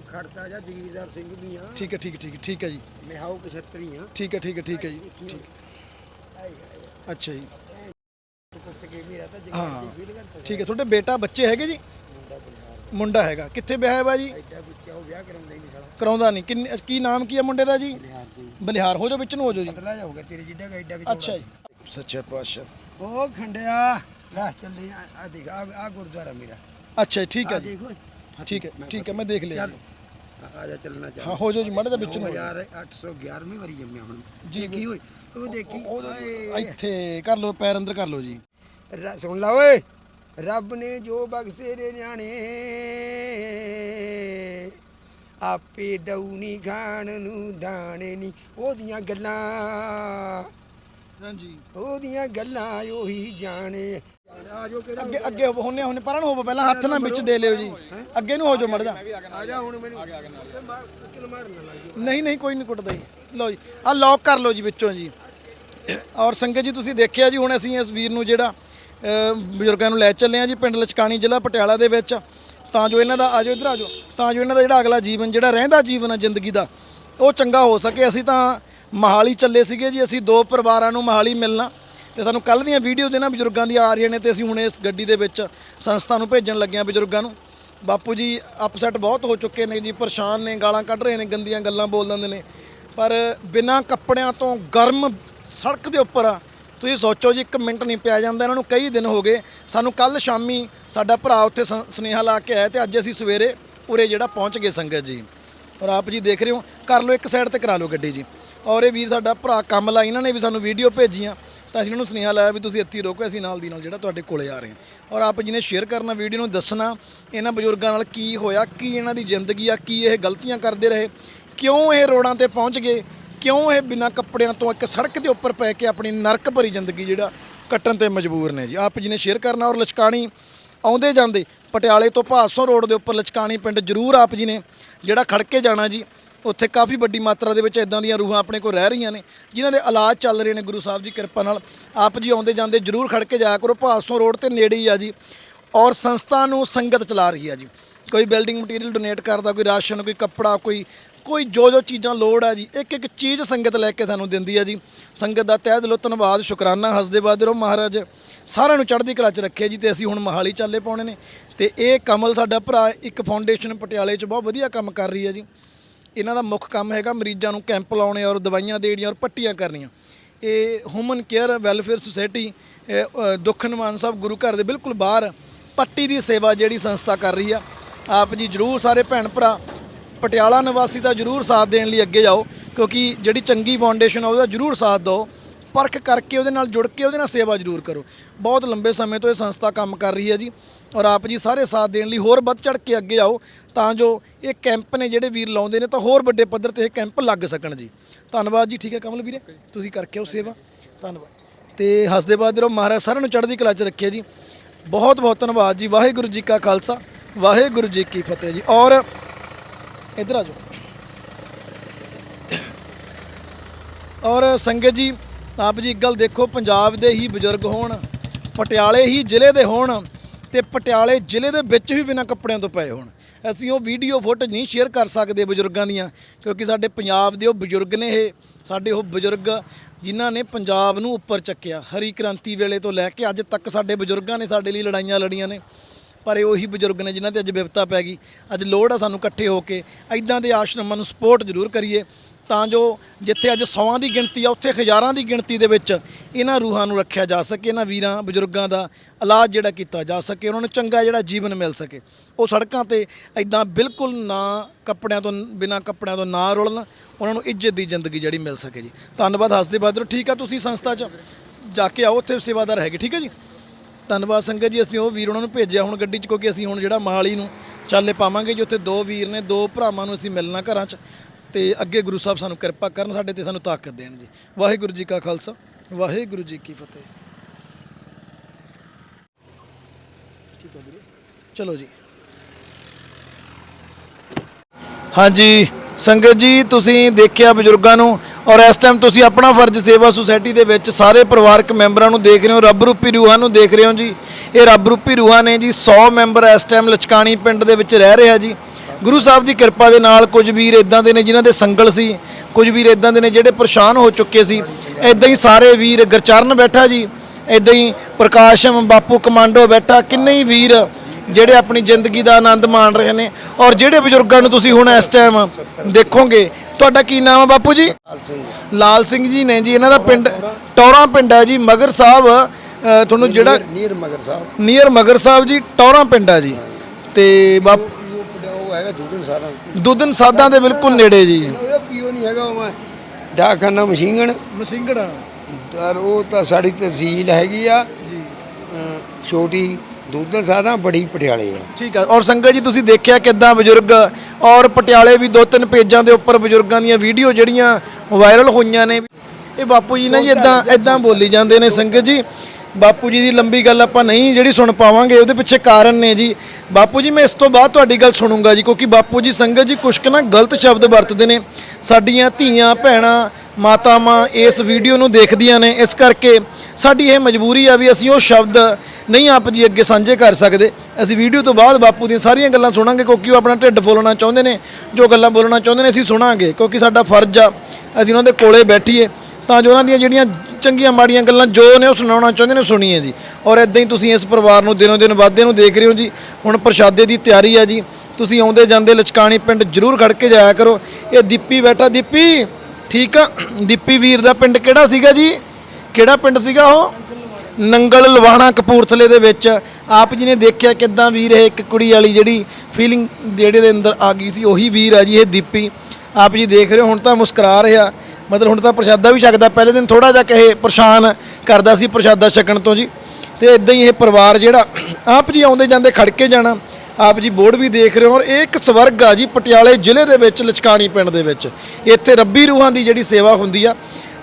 ਖੜਤਾ ਜਾਂ ਜਗੀਰਦਾਰ ਸਿੰਘ ਵੀ ਆ। ਠੀਕ ਹੈ ਠੀਕ ਠੀਕ ਹੈ ਠੀਕ ਹੈ ਜੀ। ਮਿਹਾਉ ਕਛਤਰੀ ਆ। ਠੀਕ ਹੈ ਠੀਕ ਹੈ ਠੀਕ ਹੈ ਜੀ। ਠੀਕ ਅੱਛਾ ਜੀ। ਕੇ ਹਾਂ। ਠੀਕ ਹੈ। ਤੁਹਾਡੇ ਬੇਟਾ ਬੱਚੇ ਹੈਗੇ ਜੀ? ਮੁੰਡਾ ਹੈਗਾ। ਕਿੱਥੇ ਵਿਆਹ ਹੈ ਵਿਆਹ ਕਰਾਉਂਦਾ ਨਹੀਂ। ਕਿੰਨੇ ਕੀ ਨਾਮ ਕੀ ਹੈ ਮੁੰਡੇ ਦਾ ਜੀ? ਬਲਿਹਾਰ ਹੋ ਜਾਓ ਵਿੱਚ ਨੂੰ ਹੋ ਜੀ। ਪਤਲਾ ਜਾ ਹੋ ਗਿਆ ਤੇਰੇ ਜਿੱਡਾ ਐਡਾ ਕਿ ਅੱਛਾ ਜੀ। ਸੱਚਾ ਪਾਤਸ਼ਾਹ। ਉਹ ਖੰਡਿਆ ਲੈ ਚੱਲੇ ਆ ਦੇਖ ਆ ਆ ਗੁਰਦੁਆਰਾ ਮੇਰਾ। ਅੱਛਾ ਜੀ, ਠੀਕ ਹੈ ਜੀ। ਠੀਕ ਹੈ ਠੀਕ ਹੈ ਮੈਂ ਦੇਖ ਲਿਆ ਜੀ। ਆ- ਜਾ ਚੱਲਣਾ ਚੱਲ ਹਾਂ ਹੋ ਜਾਓ ਜੀ ਮਾੜਾ ਜਿਹਾ ਵਿੱਚ ਨੂੰ ਹੋ ਜਾਓ। 2811ਵੀਂ ਵਾਰੀ ਜੰਮਿਆ ਹੁਣ। ਜੀ, ਦੇਖੀ ਓਏ ਉਹ ਦੇਖੀ ਓਏ ਇੱਥੇ ਕਰ ਲਓ ਪੈਰ ਅੰਦਰ ਕਰ ਲਓ ਜੀ। ਰ- ਸੁਣ ਲਾ ਓਏ। ਰੱਬ ਨੇ ਜੋ ਬਖਸ਼ੇ ਦੇ ਨਿਆਣੇ ਆਪੇ ਦਊ ਨੀ ਖਾਣ ਨੂੰ ਦਾਣੇ ਨਹੀਂ ਉਹਦੀਆਂ ਗੱਲਾਂ। ਹਾਂਜੀ। ਉਹਦੀਆਂ ਗੱਲਾਂ ਉਹੀ ਜਾਣੇ। ਆ ਜੋ ਕਿਹੜਾ ਅੱਗੇ ਅੱਗੇ ਹੁੰਨੇ ਹੁੰਨੇ ਪਰਾਂ ਨੂੰ ਹੋਵੋ ਪਹਿਲਾਂ ਹੱਥ ਨਾਲ ਵਿੱਚ ਦੇ ਲਿਓ ਜੀ। ਅੱਗੇ ਨੂੰ ਹੋ ਜਾਓ ਮੜ ਜਾ ਆ ਜਾ ਹੁਣ ਮੈਨੂੰ। ਤੇ ਮਾਰ ਕੁੱਟਣ ਮਾਰਨ ਨਾ ਲੱਗ ਨਹੀਂ ਨਹੀਂ ਕੋਈ ਨਹੀਂ ਕੁੱਟਦਾ ਜੀ। ਲਓ ਜੀ ਆ ਲੌਕ ਕਰ ਲਓ ਜੀ ਵਿੱਚੋਂ ਜੀ। ਔਰ ਸੰਗਤ ਜੀ, ਤੁਸੀਂ ਦੇਖਿਆ ਜੀ, ਹੁਣ ਅਸੀਂ ਇਸ ਵੀਰ ਨੂੰ ਜਿਹੜਾ ਬਜ਼ੁਰਗਾਂ ਨੂੰ ਲੈ ਚੱਲੇ ਆ ਜੀ, ਪਿੰਡ ਲਚਕਾਣੀ ਜ਼ਿਲ੍ਹਾ ਪਟਿਆਲਾ ਦੇ ਵਿੱਚ। ਤਾਂ ਜੋ ਇਹਨਾਂ ਦਾ ਆਜੋ ਇੱਧਰ ਆਜੋ ਤਾਂ ਜੋ ਇਹਨਾਂ ਦਾ ਜਿਹੜਾ ਅਗਲਾ ਜੀਵਨ, ਜਿਹੜਾ ਰਹਿੰਦਾ ਜੀਵਨ ਆ ਜ਼ਿੰਦਗੀ ਦਾ, ਉਹ ਚੰਗਾ ਹੋ ਸਕੇ। ਅਸੀਂ ਤਾਂ ਮਹਾਲੀ ਚੱਲੇ ਸੀਗੇ ਜੀ, ਅਸੀਂ ਦੋ ਪਰਿਵਾਰਾਂ ਨੂੰ ਮਹਾਲੀ ਮਿਲਣਾ। ਤੇ ਸਾਨੂੰ ਕੱਲ ਦੀਆਂ ਵੀਡੀਓ ਦੇ ਨਾ ਬਜ਼ੁਰਗਾਂ ਦੀ ਆ ਰਹੀਆਂ ਨੇ ਤੇ ਅਸੀਂ ਹੁਣ ਇਸ ਗੱਡੀ ਦੇ ਵਿੱਚ ਸੰਸਥਾ ਨੂੰ ਭੇਜਣ ਲੱਗੇ ਆ ਬਜ਼ੁਰਗਾਂ ਨੂੰ। ਬਾਪੂ ਜੀ ਅਪਸੈਟ ਬਹੁਤ ਹੋ ਚੁੱਕੇ ਨੇ ਜੀ, ਪਰੇਸ਼ਾਨ ਨੇ, ਗਾਲਾਂ ਕੱਢ ਰਹੇ ਨੇ, ਗੰਦੀਆਂ ਗੱਲਾਂ ਬੋਲ ਦਿੰਦੇ ਨੇ। ਪਰ ਬਿਨਾਂ ਕੱਪੜਿਆਂ ਤੋਂ ਗਰਮ ਸੜਕ ਦੇ ਉੱਪਰ ਆ, ਤੁਸੀਂ ਸੋਚੋ ਜੀ, ਇੱਕ ਮਿੰਟ ਨਹੀਂ ਪਿਆ ਜਾਂਦਾ, ਇਹਨਾਂ ਨੂੰ ਕਈ ਦਿਨ ਹੋ ਗਏ। ਸਾਨੂੰ ਕੱਲ ਸ਼ਾਮੀ ਸਾਡਾ ਭਰਾ ਉੱਥੇ ਸ- ਸੁਨੇਹਾ ਲਾ ਕੇ ਆਇਆ ਤੇ ਅੱਜ ਅਸੀਂ ਸਵੇਰੇ ਉਰੇ ਜਿਹੜਾ ਪਹੁੰਚ ਗਏ ਸੰਗਤ ਜੀ। ਔਰ ਆਪ ਜੀ ਦੇਖ ਰਹੇ ਹੋ, ਕਰ ਲਓ ਇੱਕ ਸਾਈਡ ਤੇ ਕਰਾ ਲਓ ਗੱਡੀ ਜੀ। ਔਰ ਇਹ ਵੀਰ ਸਾਡਾ ਭਰਾ ਕੰਮ ਲਾ ਇਹਨਾਂ ਨੇ ਵੀ ਸਾਨੂੰ ਵੀਡੀਓ ਭੇਜੀਆਂ। ਤਾਂ ਅਸੀਂ ਇਹਨਾਂ ਨੂੰ ਸੁਨੇਹਾ ਲਾਇਆ ਵੀ ਤੁਸੀਂ ਇੱਥੇ ਹੀ ਰੋਕੋ, ਅਸੀਂ ਨਾਲ ਦੀ ਨਾਲ ਜਿਹੜਾ ਤੁਹਾਡੇ ਕੋਲੇ ਆ ਰਹੇ ਹਾਂ। ਔਰ ਆਪ ਜੀ ਨੇ ਸ਼ੇਅਰ ਕਰਨਾ, ਵੀਡੀਓ ਨੂੰ ਦੱਸਣਾ, ਇਹਨਾਂ ਬਜ਼ੁਰਗਾਂ ਨਾਲ ਕੀ ਹੋਇਆ, ਕੀ ਇਹਨਾਂ ਦੀ ਜ਼ਿੰਦਗੀ ਆ, ਕੀ ਇਹ ਗਲਤੀਆਂ ਕਰਦੇ ਰਹੇ। ਕਿਉਂ ਇਹ ਰੋਡਾਂ ਤੇ ਪਹੁੰਚ ਗਏ? ਕਿਉਂ ਇਹ ਬਿਨਾਂ ਕੱਪੜਿਆਂ ਤੋਂ ਇੱਕ ਸੜਕ ਦੇ ਉੱਪਰ ਪੈ ਕੇ ਆਪਣੀ ਨਰਕ ਭਰੀ ਜ਼ਿੰਦਗੀ ਜਿਹੜਾ ਕੱਟਣ ਤੇ ਮਜਬੂਰ ਨੇ ਜੀ? ਆਪ ਜੀ ਨੇ ਸ਼ੇਅਰ ਕਰਨਾ ਔਰ ਲਚਕਾਣੀ ਆਉਂਦੇ ਜਾਂਦੇ ਪਟਿਆਲੇ ਤੋਂ ਭਾਸੋਂ ਰੋਡ ਦੇ ਉੱਪਰ ਲਚਕਾਣੀ ਪਿੰਡ ਜ਼ਰੂਰ ਆਪ ਜੀ ਨੇ ਜਿਹੜਾ ਖੜ ਕੇ ਜਾਣਾ ਜੀ, ਉੱਥੇ ਕਾਫੀ ਵੱਡੀ ਮਾਤਰਾ ਦੇ ਵਿੱਚ ਇਦਾਂ ਦੀਆਂ ਰੂਹਾਂ ਆਪਣੇ ਕੋਲ ਰਹਿ ਰਹੀਆਂ ਨੇ, ਜਿਨ੍ਹਾਂ ਦੇ ਇਲਾਜ ਚੱਲ ਰਹੇ ਨੇ ਗੁਰੂ ਸਾਹਿਬ ਦੀ ਕਿਰਪਾ ਨਾਲ। ਆਪ ਜੀ ਆਉਂਦੇ ਜਾਂਦੇ ਜ਼ਰੂਰ ਖੜ ਕੇ ਜਾਇਆ ਕਰੋ, ਭਾਸੋਂ ਰੋਡ ਤੇ ਨੇੜੇ ਹੀ ਆ ਜੀ ਔਰ ਸੰਸਥਾ ਨੂੰ ਸੰਗਤ ਚਲਾ ਰਹੀ ਆ ਜੀ। ਕੋਈ ਬਿਲਡਿੰਗ ਮਟੀਰੀਅਲ ਡੋਨੇਟ ਕਰਦਾ, ਕੋਈ ਰਾਸ਼ਨ, ਕੋਈ ਕੱਪੜਾ, ਕੋਈ ਕੋਈ ਜੋ ਜੋ ਚੀਜ਼ਾਂ ਲੋੜ ਆ ਜੀ, ਇੱਕ ਇੱਕ ਚੀਜ਼ ਸੰਗਤ ਲੈ ਕੇ ਸਾਨੂੰ ਦਿੰਦੀ ਆ ਜੀ। ਸੰਗਤ ਦਾ ਤਹਿ ਦਿਲੋਂ ਧੰਨਵਾਦ, ਸ਼ੁਕਰਾਨਾ, ਹੱਸਦੇ ਬਾਦ ਰਹੋ ਮਹਾਰਾਜ। ਸਾਰਿਆਂ ਨੂੰ ਚੜ੍ਹਦੀ ਕਲਾ 'ਚ ਰੱਖਿਆ ਜੀ ਤੇ ਅਸੀਂ ਹੁਣ ਮਹਾਲੀ ਚਾਲੇ ਪਾਉਣੇ ਨੇ। ਤੇ ਇਹ ਕਮਲ ਸਾਡਾ ਭਰਾ ਇੱਕ ਫਾਊਂਡੇਸ਼ਨ ਪਟਿਆਲੇ 'ਚ ਬਹੁਤ ਵਧੀਆ ਕੰਮ ਕਰ ਰਹੀ ਹੈ ਜੀ। ਇਹਨਾਂ ਦਾ ਮੁੱਖ ਕੰਮ ਹੈਗਾ ਮਰੀਜ਼ਾਂ ਨੂੰ ਕੈਂਪ ਲਾਉਣੇ ਔਰ ਦਵਾਈਆਂ ਦੇਣੀਆਂ ਔਰ ਪੱਟੀਆਂ ਕਰਨੀਆਂ। ਇਹ ਹਿਊਮਨ ਕੇਅਰ ਵੈਲਫੇਅਰ ਸੁਸਾਇਟੀ ਦੁੱਖ ਨਿਵਾਰਨ ਸਾਹਿਬ ਗੁਰੂ ਘਰ ਦੇ ਬਿਲਕੁਲ ਬਾਹਰ। ਪੱਟੀ ਦੀ ਸੇਵਾ ਜਿਹੜੀ ਸੰਸਥਾ ਕਰ ਰਹੀ ਆ। ਆਪ ਜੀ ਜਰੂਰ ਸਾਰੇ ਭੈਣ ਭਰਾ ਪਟਿਆਲਾ ਨਿਵਾਸੀ ਦਾ ਜਰੂਰ ਸਾਥ ਦੇਣ ਲਈ ਅੱਗੇ ਜਾਓ, ਕਿਉਂਕਿ ਜਿਹੜੀ ਚੰਗੀ ਫਾਊਂਡੇਸ਼ਨ ਆ ਉਹਦਾ ਜਰੂਰ ਸਾਥ ਦਿਓ। ਪਰਖ ਕਰਕੇ ਉਹਦੇ ਨਾਲ ਜੁੜ ਕੇ ਉਹਦੇ ਨਾਲ ਸੇਵਾ ਜ਼ਰੂਰ ਕਰੋ। ਬਹੁਤ ਲੰਬੇ ਸਮੇਂ ਤੋਂ ਇਹ ਸੰਸਥਾ ਕੰਮ ਕਰ ਰਹੀ ਹੈ ਜੀ, ਔਰ ਆਪ ਜੀ ਸਾਰੇ ਸਾਥ ਦੇਣ ਲਈ ਹੋਰ ਵੱਧ ਚੜ ਕੇ ਅੱਗੇ ਆਓ, ਤਾਂ ਜੋ ਇਹ ਕੈਂਪ ਨੇ ਜਿਹੜੇ ਵੀਰ ਲਾਉਂਦੇ ਨੇ ਤਾਂ ਹੋਰ ਵੱਡੇ ਪੱਧਰ ਤੇ ਇਹ ਕੈਂਪ ਲੱਗ ਸਕਣ ਜੀ। ਧੰਨਵਾਦ ਜੀ, ਠੀਕ ਹੈ ਕਮਲ ਵੀਰੇ? ਤੁਸੀਂ ਕਰਕੇ ਆਓ ਸੇਵਾ। ਧੰਨਵਾਦ। ਤੇ ਹੱਸਦੇ ਬਾਦ ਰਹੋ, ਮਹਾਰਾਜ ਸਾਰਿਆਂ ਨੂੰ ਚੜ੍ਹਦੀ ਕਲਾ 'ਚ ਰੱਖਿਆ ਜੀ। ਬਹੁਤ ਬਹੁਤ ਧੰਨਵਾਦ ਜੀ, ਵਾਹਿਗੁਰੂ ਜੀ ਕਾ ਖਾਲਸਾ, ਵਾਹਿਗੁਰੂ ਜੀ ਕੀ ਫਤਿਹ ਜੀ। ਔਰ ਇੱਧਰ ਆ ਜਾਓ। ਔਰ ਸੰਗਤ ਜੀ, ਆਪ ਜੀ ਇੱਕ ਗੱਲ ਦੇਖੋ, ਪੰਜਾਬ ਦੇ ਹੀ ਬਜ਼ੁਰਗ ਹੋਣ, ਪਟਿਆਲੇ ਹੀ ਜ਼ਿਲ੍ਹੇ ਦੇ ਹੋਣ ਤੇ ਪਟਿਆਲੇ ਜ਼ਿਲ੍ਹੇ ਦੇ ਵਿੱਚ ਵੀ ਬਿਨਾਂ ਕੱਪੜਿਆਂ ਤੋਂ ਪਏ ਹੋਣ। ਅਸੀਂ ਉਹ ਵੀਡੀਓ ਫੁਟੇਜ ਨਹੀਂ ਸ਼ੇਅਰ ਕਰ ਸਕਦੇ ਬਜ਼ੁਰਗਾਂ ਦੀਆਂ, ਕਿਉਂਕਿ ਸਾਡੇ ਪੰਜਾਬ ਦੇ ਉਹ ਬਜ਼ੁਰਗ ਨੇ ਇਹ, ਸਾਡੇ ਉਹ ਬਜ਼ੁਰਗ ਜਿਨ੍ਹਾਂ ਨੇ ਪੰਜਾਬ ਨੂੰ ਉੱਪਰ ਚੱਕਿਆ, ਹਰੀ ਕ੍ਰਾਂਤੀ ਵੇਲੇ ਤੋਂ ਲੈ ਕੇ ਅੱਜ ਤੱਕ ਸਾਡੇ ਬਜ਼ੁਰਗਾਂ ਨੇ ਸਾਡੇ ਲਈ ਲੜਾਈਆਂ ਲੜੀਆਂ ਨੇ। ਪਰ ਇਹ ਉਹੀ ਬਜ਼ੁਰਗ ਨੇ ਜਿਨ੍ਹਾਂ ਤੇ ਅੱਜ ਵਿਪਤਾ ਪੈ ਗਈ। ਅੱਜ ਲੋੜ ਆ ਸਾਨੂੰ ਇਕੱਠੇ ਹੋ ਕੇ ਐਦਾਂ ਦੇ ਆਸ਼ਰਮਾਂ ਨੂੰ ਸਪੋਰਟ ਜ਼ਰੂਰ ਕਰੀਏ। ਤਾਂ ਜੋ ਜਿੱਥੇ ਅੱਜ ਸੌਆਂ ਦੀ ਗਿਣਤੀ ਆ, ਉੱਥੇ ਹਜ਼ਾਰਾਂ ਦੀ ਗਿਣਤੀ ਦੇ ਵਿੱਚ ਇਹਨਾਂ ਰੂਹਾਂ ਨੂੰ ਰੱਖਿਆ ਜਾ ਸਕੇ, ਇਹਨਾਂ ਵੀਰਾਂ, ਬਜ਼ੁਰਗਾਂ ਦਾ ਇਲਾਜ ਜਿਹੜਾ ਕੀਤਾ ਜਾ ਸਕੇ, ਉਹਨਾਂ ਨੂੰ ਚੰਗਾ ਜਿਹੜਾ ਜੀਵਨ ਮਿਲ ਸਕੇ। ਉਹ ਸੜਕਾਂ ਤੇ ਐਦਾਂ ਬਿਲਕੁਲ ਨਾ ਕੱਪੜਿਆਂ ਤੋਂ, ਬਿਨਾ ਕੱਪੜਿਆਂ ਤੋਂ ਨਾ ਰੁਲਣ, ਉਹਨਾਂ ਨੂੰ ਇੱਜ਼ਤ ਦੀ ਜ਼ਿੰਦਗੀ ਜਿਹੜੀ ਮਿਲ ਸਕੇ ਜੀ। ਧੰਨਵਾਦ ਹੱਸਦੇ ਬਾਦਰੋ ਠੀਕ ਆ, ਤੁਸੀਂ ਸੰਸਥਾ 'ਚ ਜਾ ਕੇ ਆਓ, ਉੱਥੇ ਸੇਵਾਦਾਰ ਹੈਗੇ। ਠੀਕ ਹੈ ਜੀ? ਧੰਨਵਾਦ ਸੰਗਤ ਜੀ, ਅਸੀਂ ਉਹ ਵੀਰ ਉਹਨਾਂ ਨੂੰ ਭੇਜਿਆ ਹੁਣ ਗੱਡੀ 'ਚ, ਕਿਉਂਕਿ ਅਸੀਂ ਹੁਣ ਜਿਹੜਾ ਮਹਾਲੀ ਨੂੰ ਚਾਲੇ ਪਾਵਾਂਗੇ ਜੀ, ਉੱਥੇ ਦੋ ਵੀਰ ਨੇ, ਦੋ ਭਰਾਵਾਂ ਨੂੰ ਅਸੀਂ ਮਿਲਣਾ ਘਰਾਂ 'ਚ। ਤੇ ਅੱਗੇ ਗੁਰੂ ਸਾਹਿਬ ਸਾਨੂੰ ਕਿਰਪਾ ਕਰਨ ਸਾਡੇ ਤੇ, ਸਾਨੂੰ ਤਾਕਤ ਦੇਣ ਜੀ। ਵਾਹਿਗੁਰੂ ਜੀ ਕਾ ਖਾਲਸਾ, ਵਾਹਿਗੁਰੂ ਜੀ ਕੀ ਫਤਿਹ। ਠੀਕ ਹੈ ਵੀਰੇ। ਚਲੋ ਜੀ। ਹਾਂਜੀ, ਸੰਗਤ ਜੀ, ਤੁਸੀਂ ਦੇਖਿਆ ਬਜ਼ੁਰਗਾਂ ਨੂੰ ਔਰ ਇਸ ਟਾਈਮ ਤੁਸੀਂ ਆਪਣਾ ਫਰਜ਼ ਸੇਵਾ ਸੁਸਾਇਟੀ ਦੇ ਵਿੱਚ ਸਾਰੇ ਪਰਿਵਾਰਕ ਮੈਂਬਰਾਂ ਨੂੰ ਦੇਖ ਰਹੇ ਹੋ, ਰੱਬ ਰੂਪੀ ਰੂਹਾਂ ਨੂੰ ਦੇਖ ਰਹੇ ਹੋ ਜੀ। ਇਹ ਰੱਬ ਰੂਪੀ ਰੂਹਾਂ ਨੇ ਜੀ 100 ਮੈਂਬਰ ਇਸ ਟਾਈਮ ਲਚਕਾਣੀ ਪਿੰਡ ਦੇ ਵਿੱਚ ਰਹਿ ਰਿਹਾ ਜੀ। ਗੁਰੂ ਸਾਹਿਬ ਦੀ ਕਿਰਪਾ ਦੇ ਨਾਲ ਕੁਝ ਵੀਰ ਇਦਾਂ ਦੇ ਨੇ ਜਿਨ੍ਹਾਂ ਦੇ ਸੰਗਲ ਸੀ, ਕੁਝ ਵੀਰ ਇਦਾਂ ਦੇ ਨੇ ਜਿਹੜੇ ਪਰੇਸ਼ਾਨ ਹੋ ਚੁੱਕੇ ਸੀ। ਇਦਾਂ ਹੀ ਸਾਰੇ ਵੀਰ ਗਰਚਰਨ ਬੈਠਾ ਜੀ ਇਦਾਂ ਹੀ ਪ੍ਰਕਾਸ਼ਮ ਬਾਪੂ ਕਮਾਂਡੋ ਬੈਠਾ, ਕਿੰਨੇ ਹੀ ਵੀਰ ਜਿਹੜੇ ਆਪਣੀ ਜ਼ਿੰਦਗੀ ਦਾ ਆਨੰਦ ਮਾਣ ਰਹੇ ਨੇ। ਔਰ ਜਿਹੜੇ ਬਜ਼ੁਰਗਾਂ ਨੂੰ ਤੁਸੀਂ ਹੁਣ ਇਸ ਟਾਈਮ ਦੇਖੋਗੇ ਤੁਹਾਡਾ ਕੀ ਨਾਮ ਹੈ ਬਾਪੂ ਜੀ? ਲਾਲ ਸਿੰਘ ਜੀ। ਨੇ ਜੀ ਇਹਨਾਂ ਦਾ ਪਿੰਡ ਟੌਰਾ ਪਿੰਡ ਹੈ ਜੀ ਮਗਰ ਸਾਹਿਬ ਅ, ਤੁਹਾਨੂੰ ਜਿਹੜਾ ਨੀਰ ਮਗਰ ਸਾਹਿਬ। ਨੀਅਰ ਮਗਰ ਸਾਹਿਬ ਜੀ ਟੌਰਾ ਪਿੰਡ ਹੈ ਜੀ। ਤੇ ਬਾਪ ਪੀਓ ਉਹ ਹੈਗਾ ਦੂਜਨ ਸਾਰਾ ਦੁੱਧਨ ਸਾਦਾਂ ਦੇ ਬਿਲਕੁਲ ਨੇੜੇ ਜੀ। ਉਹ ਪੀਓ ਨਹੀਂ ਹੈਗਾ ਉਹ ਮੈਂ ਡਾਕਖਾਨਾ ਮਸ਼ੀਨਗਣ ਮਸਿੰਗੜਾ। ਪਰ ਉਹ ਤਾਂ ਸਾਡੀ ਤਹਿਸੀਲ ਹੈਗੀ ਆ। ਜੀ। ਛੋਟੀ ਦੂਜਨ ਸਾਰਾ ਬੜੀ ਪਟਿਆਲੇ ਆ। ਠੀਕ ਹੈ ਔਰ ਸੰਗਤ ਜੀ ਤੁਸੀਂ ਦੇਖਿਆ ਕਿੱਦਾਂ ਬਜ਼ੁਰਗ ਔਰ ਪਟਿਆਲੇ ਵੀ ਦੋ ਤਿੰਨ ਪੇਜਾਂ ਦੇ ਉੱਪਰ ਬਜ਼ੁਰਗਾਂ ਦੀਆਂ ਵੀਡੀਓ ਜਿਹੜੀਆਂ ਵਾਇਰਲ ਹੋਈਆਂ ਨੇ। ਇਹ ਬਾਪੂ ਜੀ ਨੇ ਜੀ ਇਦਾਂ ਇਦਾਂ ਬੋਲੀ ਜਾਂਦੇ ਨੇ ਸੰਗਤ ਜੀ। ਬਾਪੂ ਜੀ ਦੀ ਲੰਬੀ ਗੱਲ ਆਪਾਂ ਨਹੀਂ ਜਿਹੜੀ ਸੁਣ ਪਾਵਾਂਗੇ, ਉਹਦੇ ਪਿੱਛੇ ਕਾਰਨ ਨੇ ਜੀ। ਬਾਪੂ ਜੀ, ਮੈਂ ਇਸ ਤੋਂ ਬਾਅਦ ਤੁਹਾਡੀ ਗੱਲ ਸੁਣੂੰਗਾ ਜੀ, ਕਿਉਂਕਿ ਬਾਪੂ ਜੀ, ਸੰਗਤ ਜੀ ਕੁਛ ਕੁ ਨਾ ਗਲਤ ਸ਼ਬਦ ਵਰਤਦੇ ਨੇ। ਸਾਡੀਆਂ ਧੀਆਂ, ਭੈਣਾਂ, ਮਾਤਾਵਾਂ ਇਸ ਵੀਡੀਓ ਨੂੰ ਦੇਖਦੀਆਂ ਨੇ। ਇਸ ਕਰਕੇ ਸਾਡੀ ਇਹ ਮਜਬੂਰੀ ਆ ਵੀ ਅਸੀਂ ਉਹ ਸ਼ਬਦ ਨਹੀਂ ਆਪ ਜੀ ਅੱਗੇ ਸਾਂਝੇ ਕਰ ਸਕਦੇ। ਅਸੀਂ ਵੀਡੀਓ ਤੋਂ ਬਾਅਦ ਬਾਪੂ ਦੀਆਂ ਸਾਰੀਆਂ ਗੱਲਾਂ ਸੁਣਾਂਗੇ, ਕਿਉਂਕਿ ਉਹ ਆਪਣਾ ਢਿੱਡ ਫੋਲਣਾ ਚਾਹੁੰਦੇ ਨੇ। ਜੋ ਗੱਲਾਂ ਬੋਲਣਾ ਚਾਹੁੰਦੇ ਨੇ, ਅਸੀਂ ਸੁਣਾਂਗੇ, ਕਿਉਂਕਿ ਸਾਡਾ ਫਰਜ਼ ਆ, ਅਸੀਂ ਉਹਨਾਂ ਦੇ ਕੋਲੇ ਬੈਠੀਏ। ਤਾਂ ਜੋ ਉਹਨਾਂ ਦੀਆਂ ਜਿਹੜੀਆਂ ਚੰਗੀਆਂ ਮਾੜੀਆਂ ਗੱਲਾਂ ਜੋ ਨੇ ਉਹ ਸੁਣਾਉਣਾ ਚਾਹੁੰਦੇ ਨੇ ਸੁਣੀਏ ਜੀ। ਔਰ ਇਦਾਂ ਹੀ ਤੁਸੀਂ ਇਸ ਪਰਿਵਾਰ ਨੂੰ ਦਿਨੋਂ ਦਿਨ ਵਾਧੇ ਨੂੰ ਦੇਖ ਰਹੇ ਹੋ ਜੀ। ਹੁਣ ਪ੍ਰਸ਼ਾਦੇ ਦੀ ਤਿਆਰੀ ਆ ਜੀ। ਤੁਸੀਂ ਆਉਂਦੇ ਜਾਂਦੇ ਲਚਕਾਣੀ ਪਿੰਡ ਜ਼ਰੂਰ ਖੜ ਕੇ ਜਾਇਆ ਕਰੋ। ਇਹ ਦੀਪੀ ਬੈਠਾ। ਦੀਪੀ, ਠੀਕ ਆ? ਦੀਪੀ ਵੀਰ ਦਾ ਪਿੰਡ ਕਿਹੜਾ ਸੀਗਾ ਜੀ? ਕਿਹੜਾ ਪਿੰਡ ਸੀਗਾ ਉਹ? ਨੰਗਲ ਲਵਾਣਾ ਕਪੂਰਥਲੇ ਦੇ ਵਿੱਚ। ਆਪ ਜੀ ਨੇ ਦੇਖਿਆ ਕਿਦਾਂ ਵੀਰ ਇਹ ਇੱਕ ਕੁੜੀ ਵਾਲੀ ਜਿਹੜੀ ਫੀਲਿੰਗ ਜਿਹੜੇ ਦੇ ਅੰਦਰ ਆ ਗਈ ਸੀ, ਉਹੀ ਵੀਰ ਆ ਜੀ ਇਹ ਦੀਪੀ। ਆਪ ਜੀ ਦੇਖ ਰਹੇ ਹੋ, ਹੁਣ ਤਾਂ ਮੁਸਕਰਾ ਰਿਹਾ। ਮਤਲਬ ਹੁਣ ਤਾਂ ਪ੍ਰਸ਼ਾਦਾ ਵੀ ਛਕਦਾ, ਪਹਿਲੇ ਦਿਨ ਥੋੜਾ ਜਿਹਾ ਕਹੇ ਪਰੇਸ਼ਾਨ ਕਰਦਾ ਸੀ ਪ੍ਰਸ਼ਾਦਾ ਛਕਣ ਤੋਂ ਜੀ। ਤੇ ਇਦਾਂ ਹੀ ਇਹ ਪਰਿਵਾਰ ਜਿਹੜਾ ਆਪ ਜੀ ਆਉਂਦੇ ਜਾਂਦੇ ਖੜ ਕੇ ਜਾਣਾ, ਆਪ ਜੀ ਬੋਰਡ ਵੀ ਦੇਖ ਰਹੇ ਹੋ ਔਰ ਇਹ ਇੱਕ ਸਵਰਗ ਆ ਜੀ ਪਟਿਆਲੇ ਜ਼ਿਲ੍ਹੇ ਦੇ ਵਿੱਚ, ਲਚਕਾਣੀ ਪਿੰਡ ਦੇ ਵਿੱਚ। ਇੱਥੇ ਰੱਬੀ ਰੂਹਾਂ ਦੀ ਜਿਹੜੀ ਸੇਵਾ ਹੁੰਦੀ ਆ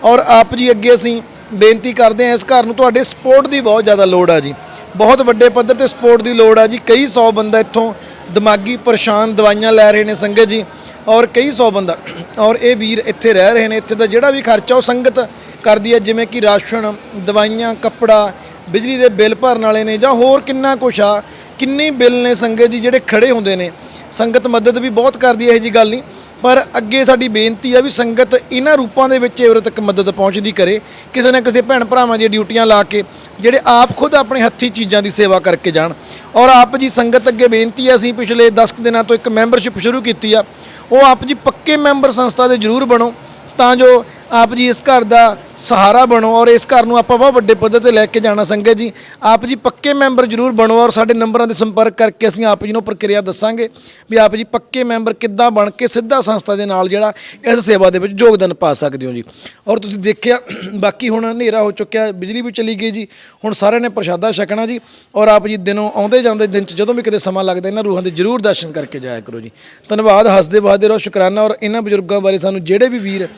ਔਰ ਆਪ ਜੀ ਅੱਗੇ ਅਸੀਂ ਬੇਨਤੀ ਕਰਦੇ ਹਾਂ ਇਸ ਘਰ ਨੂੰ, ਤੁਹਾਡੇ ਸਪੋਰਟ ਦੀ ਬਹੁਤ ਜ਼ਿਆਦਾ ਲੋੜ ਆ ਜੀ। ਬਹੁਤ ਵੱਡੇ ਪੱਧਰ ਤੇ ਸਪੋਰਟ ਦੀ ਲੋੜ ਆ ਜੀ, ਕਈ ਸੌ ਬੰਦਾ ਇੱਥੋਂ ਦਿਮਾਗੀ ਪਰੇਸ਼ਾਨ ਦਵਾਈਆਂ ਲੈ ਰਹੇ ਨੇ ਸੰਗਤ ਜੀ। ਔਰ ਕਈ ਸੌ ਬੰਦਾ ਔਰ ਇਹ ਵੀਰ ਇੱਥੇ ਰਹਿ ਰਹੇ ਨੇ, ਇੱਥੇ ਦਾ ਜਿਹੜਾ ਵੀ ਖਰਚਾ ਉਹ ਸੰਗਤ ਕਰਦੀ ਹੈ, ਜਿਵੇਂ ਕਿ ਰਾਸ਼ਨ, ਦਵਾਈਆਂ, ਕੱਪੜਾ, ਬਿਜਲੀ ਦੇ ਬਿੱਲ ਭਰਨ ਵਾਲੇ ਨੇ ਜਾਂ ਹੋਰ ਕਿੰਨਾ ਕੁਛ ਆ, ਕਿੰਨੇ ਬਿੱਲ ਨੇ ਸੰਗਤ ਜੀ ਜਿਹੜੇ ਖੜੇ ਹੁੰਦੇ ਨੇ। ਸੰਗਤ ਮਦਦ ਵੀ ਬਹੁਤ ਕਰਦੀ ਹੈ, ਇਹ ਜੀ ਗੱਲ ਨਹੀਂ। ਪਰ ਅੱਗੇ ਸਾਡੀ ਬੇਨਤੀ ਆ ਵੀ ਸੰਗਤ ਇਹਨਾਂ ਰੂਪਾਂ ਦੇ ਵਿੱਚ ਉਰੇ ਤੱਕ ਮਦਦ ਪਹੁੰਚਦੀ ਕਰੇ। ਕਿਸੇ ਨਾ ਕਿਸੇ ਭੈਣ ਭਰਾਵਾਂ ਦੀਆਂ ਡਿਊਟੀਆਂ ਲਾ ਕੇ ਜਿਹੜੇ ਆਪ ਖੁਦ ਆਪਣੇ ਹੱਥੀ ਚੀਜ਼ਾਂ ਦੀ ਸੇਵਾ ਕਰਕੇ ਜਾਣ। ਔਰ ਆਪ ਜੀ ਸੰਗਤ ਅੱਗੇ ਬੇਨਤੀ ਆ, ਅਸੀਂ ਪਿਛਲੇ 10 ਕੁ ਦਿਨਾਂ ਤੋਂ ਇੱਕ ਮੈਂਬਰਸ਼ਿਪ ਸ਼ੁਰੂ ਕੀਤੀ ਆ। ਉਹ ਆਪ ਜੀ ਪੱਕੇ ਮੈਂਬਰ ਸੰਸਥਾ ਦੇ ਜ਼ਰੂਰ ਬਣੋ ਤਾਂ ਜੋ ਆਪ ਜੀ ਇਸ ਘਰ ਦਾ ਸਹਾਰਾ ਬਣੋ ਔਰ ਇਸ ਘਰ ਨੂੰ ਆਪਾਂ ਬਹੁਤ ਵੱਡੇ ਪੱਧਰ ਤੇ ਲੈ ਕੇ ਜਾਣਾ ਸੰਗਤ ਜੀ। ਆਪ ਜੀ ਪੱਕੇ ਮੈਂਬਰ ਜ਼ਰੂਰ ਬਣੋ ਔਰ ਸਾਡੇ ਨੰਬਰਾਂ 'ਤੇ ਸੰਪਰਕ ਕਰਕੇ ਅਸੀਂ ਆਪ ਜੀ ਨੂੰ ਪ੍ਰਕਿਰਿਆ ਦੱਸਾਂਗੇ ਵੀ ਆਪ ਜੀ ਪੱਕੇ ਮੈਂਬਰ ਕਿੱਦਾਂ ਬਣ ਕੇ ਸਿੱਧਾ ਸੰਸਥਾ ਦੇ ਨਾਲ ਜਿਹੜਾ ਇਸ ਸੇਵਾ ਦੇ ਵਿੱਚ ਯੋਗਦਾਨ ਪਾ ਸਕਦੇ ਹੋ ਜੀ। ਔਰ ਤੁਸੀਂ ਦੇਖਿਆ, ਬਾਕੀ ਹੁਣ ਹਨੇਰਾ ਹੋ ਚੁੱਕਿਆ, ਬਿਜਲੀ ਵੀ ਚਲੀ ਗਈ ਜੀ। ਹੁਣ ਸਾਰਿਆਂ ਨੇ ਪ੍ਰਸ਼ਾਦਾ ਛਕਣਾ ਜੀ ਔਰ ਆਪ ਜੀ ਦਿਨੋਂ ਆਉਂਦੇ ਜਾਂਦੇ ਦਿਨ ਚ ਜਦੋਂ ਵੀ ਕਿਤੇ ਸਮਾਂ ਲੱਗਦਾ, ਇਹਨਾਂ ਰੂਹਾਂ ਦੇ ਜ਼ਰੂਰ ਦਰਸ਼ਨ ਕਰਕੇ ਜਾਇਆ ਕਰੋ ਜੀ। ਧੰਨਵਾਦ ਹੱਸਦੇ ਬਹਾਦਰ ਰਹੋ, ਸ਼ੁਕਰਾਨਾ ਔਰ ਇਹਨਾਂ ਬਜ਼ੁਰਗਾਂ ਬਾਰੇ ਸਾਨੂੰ ਜਿਹੜੇ ਵੀ ਵੀਰ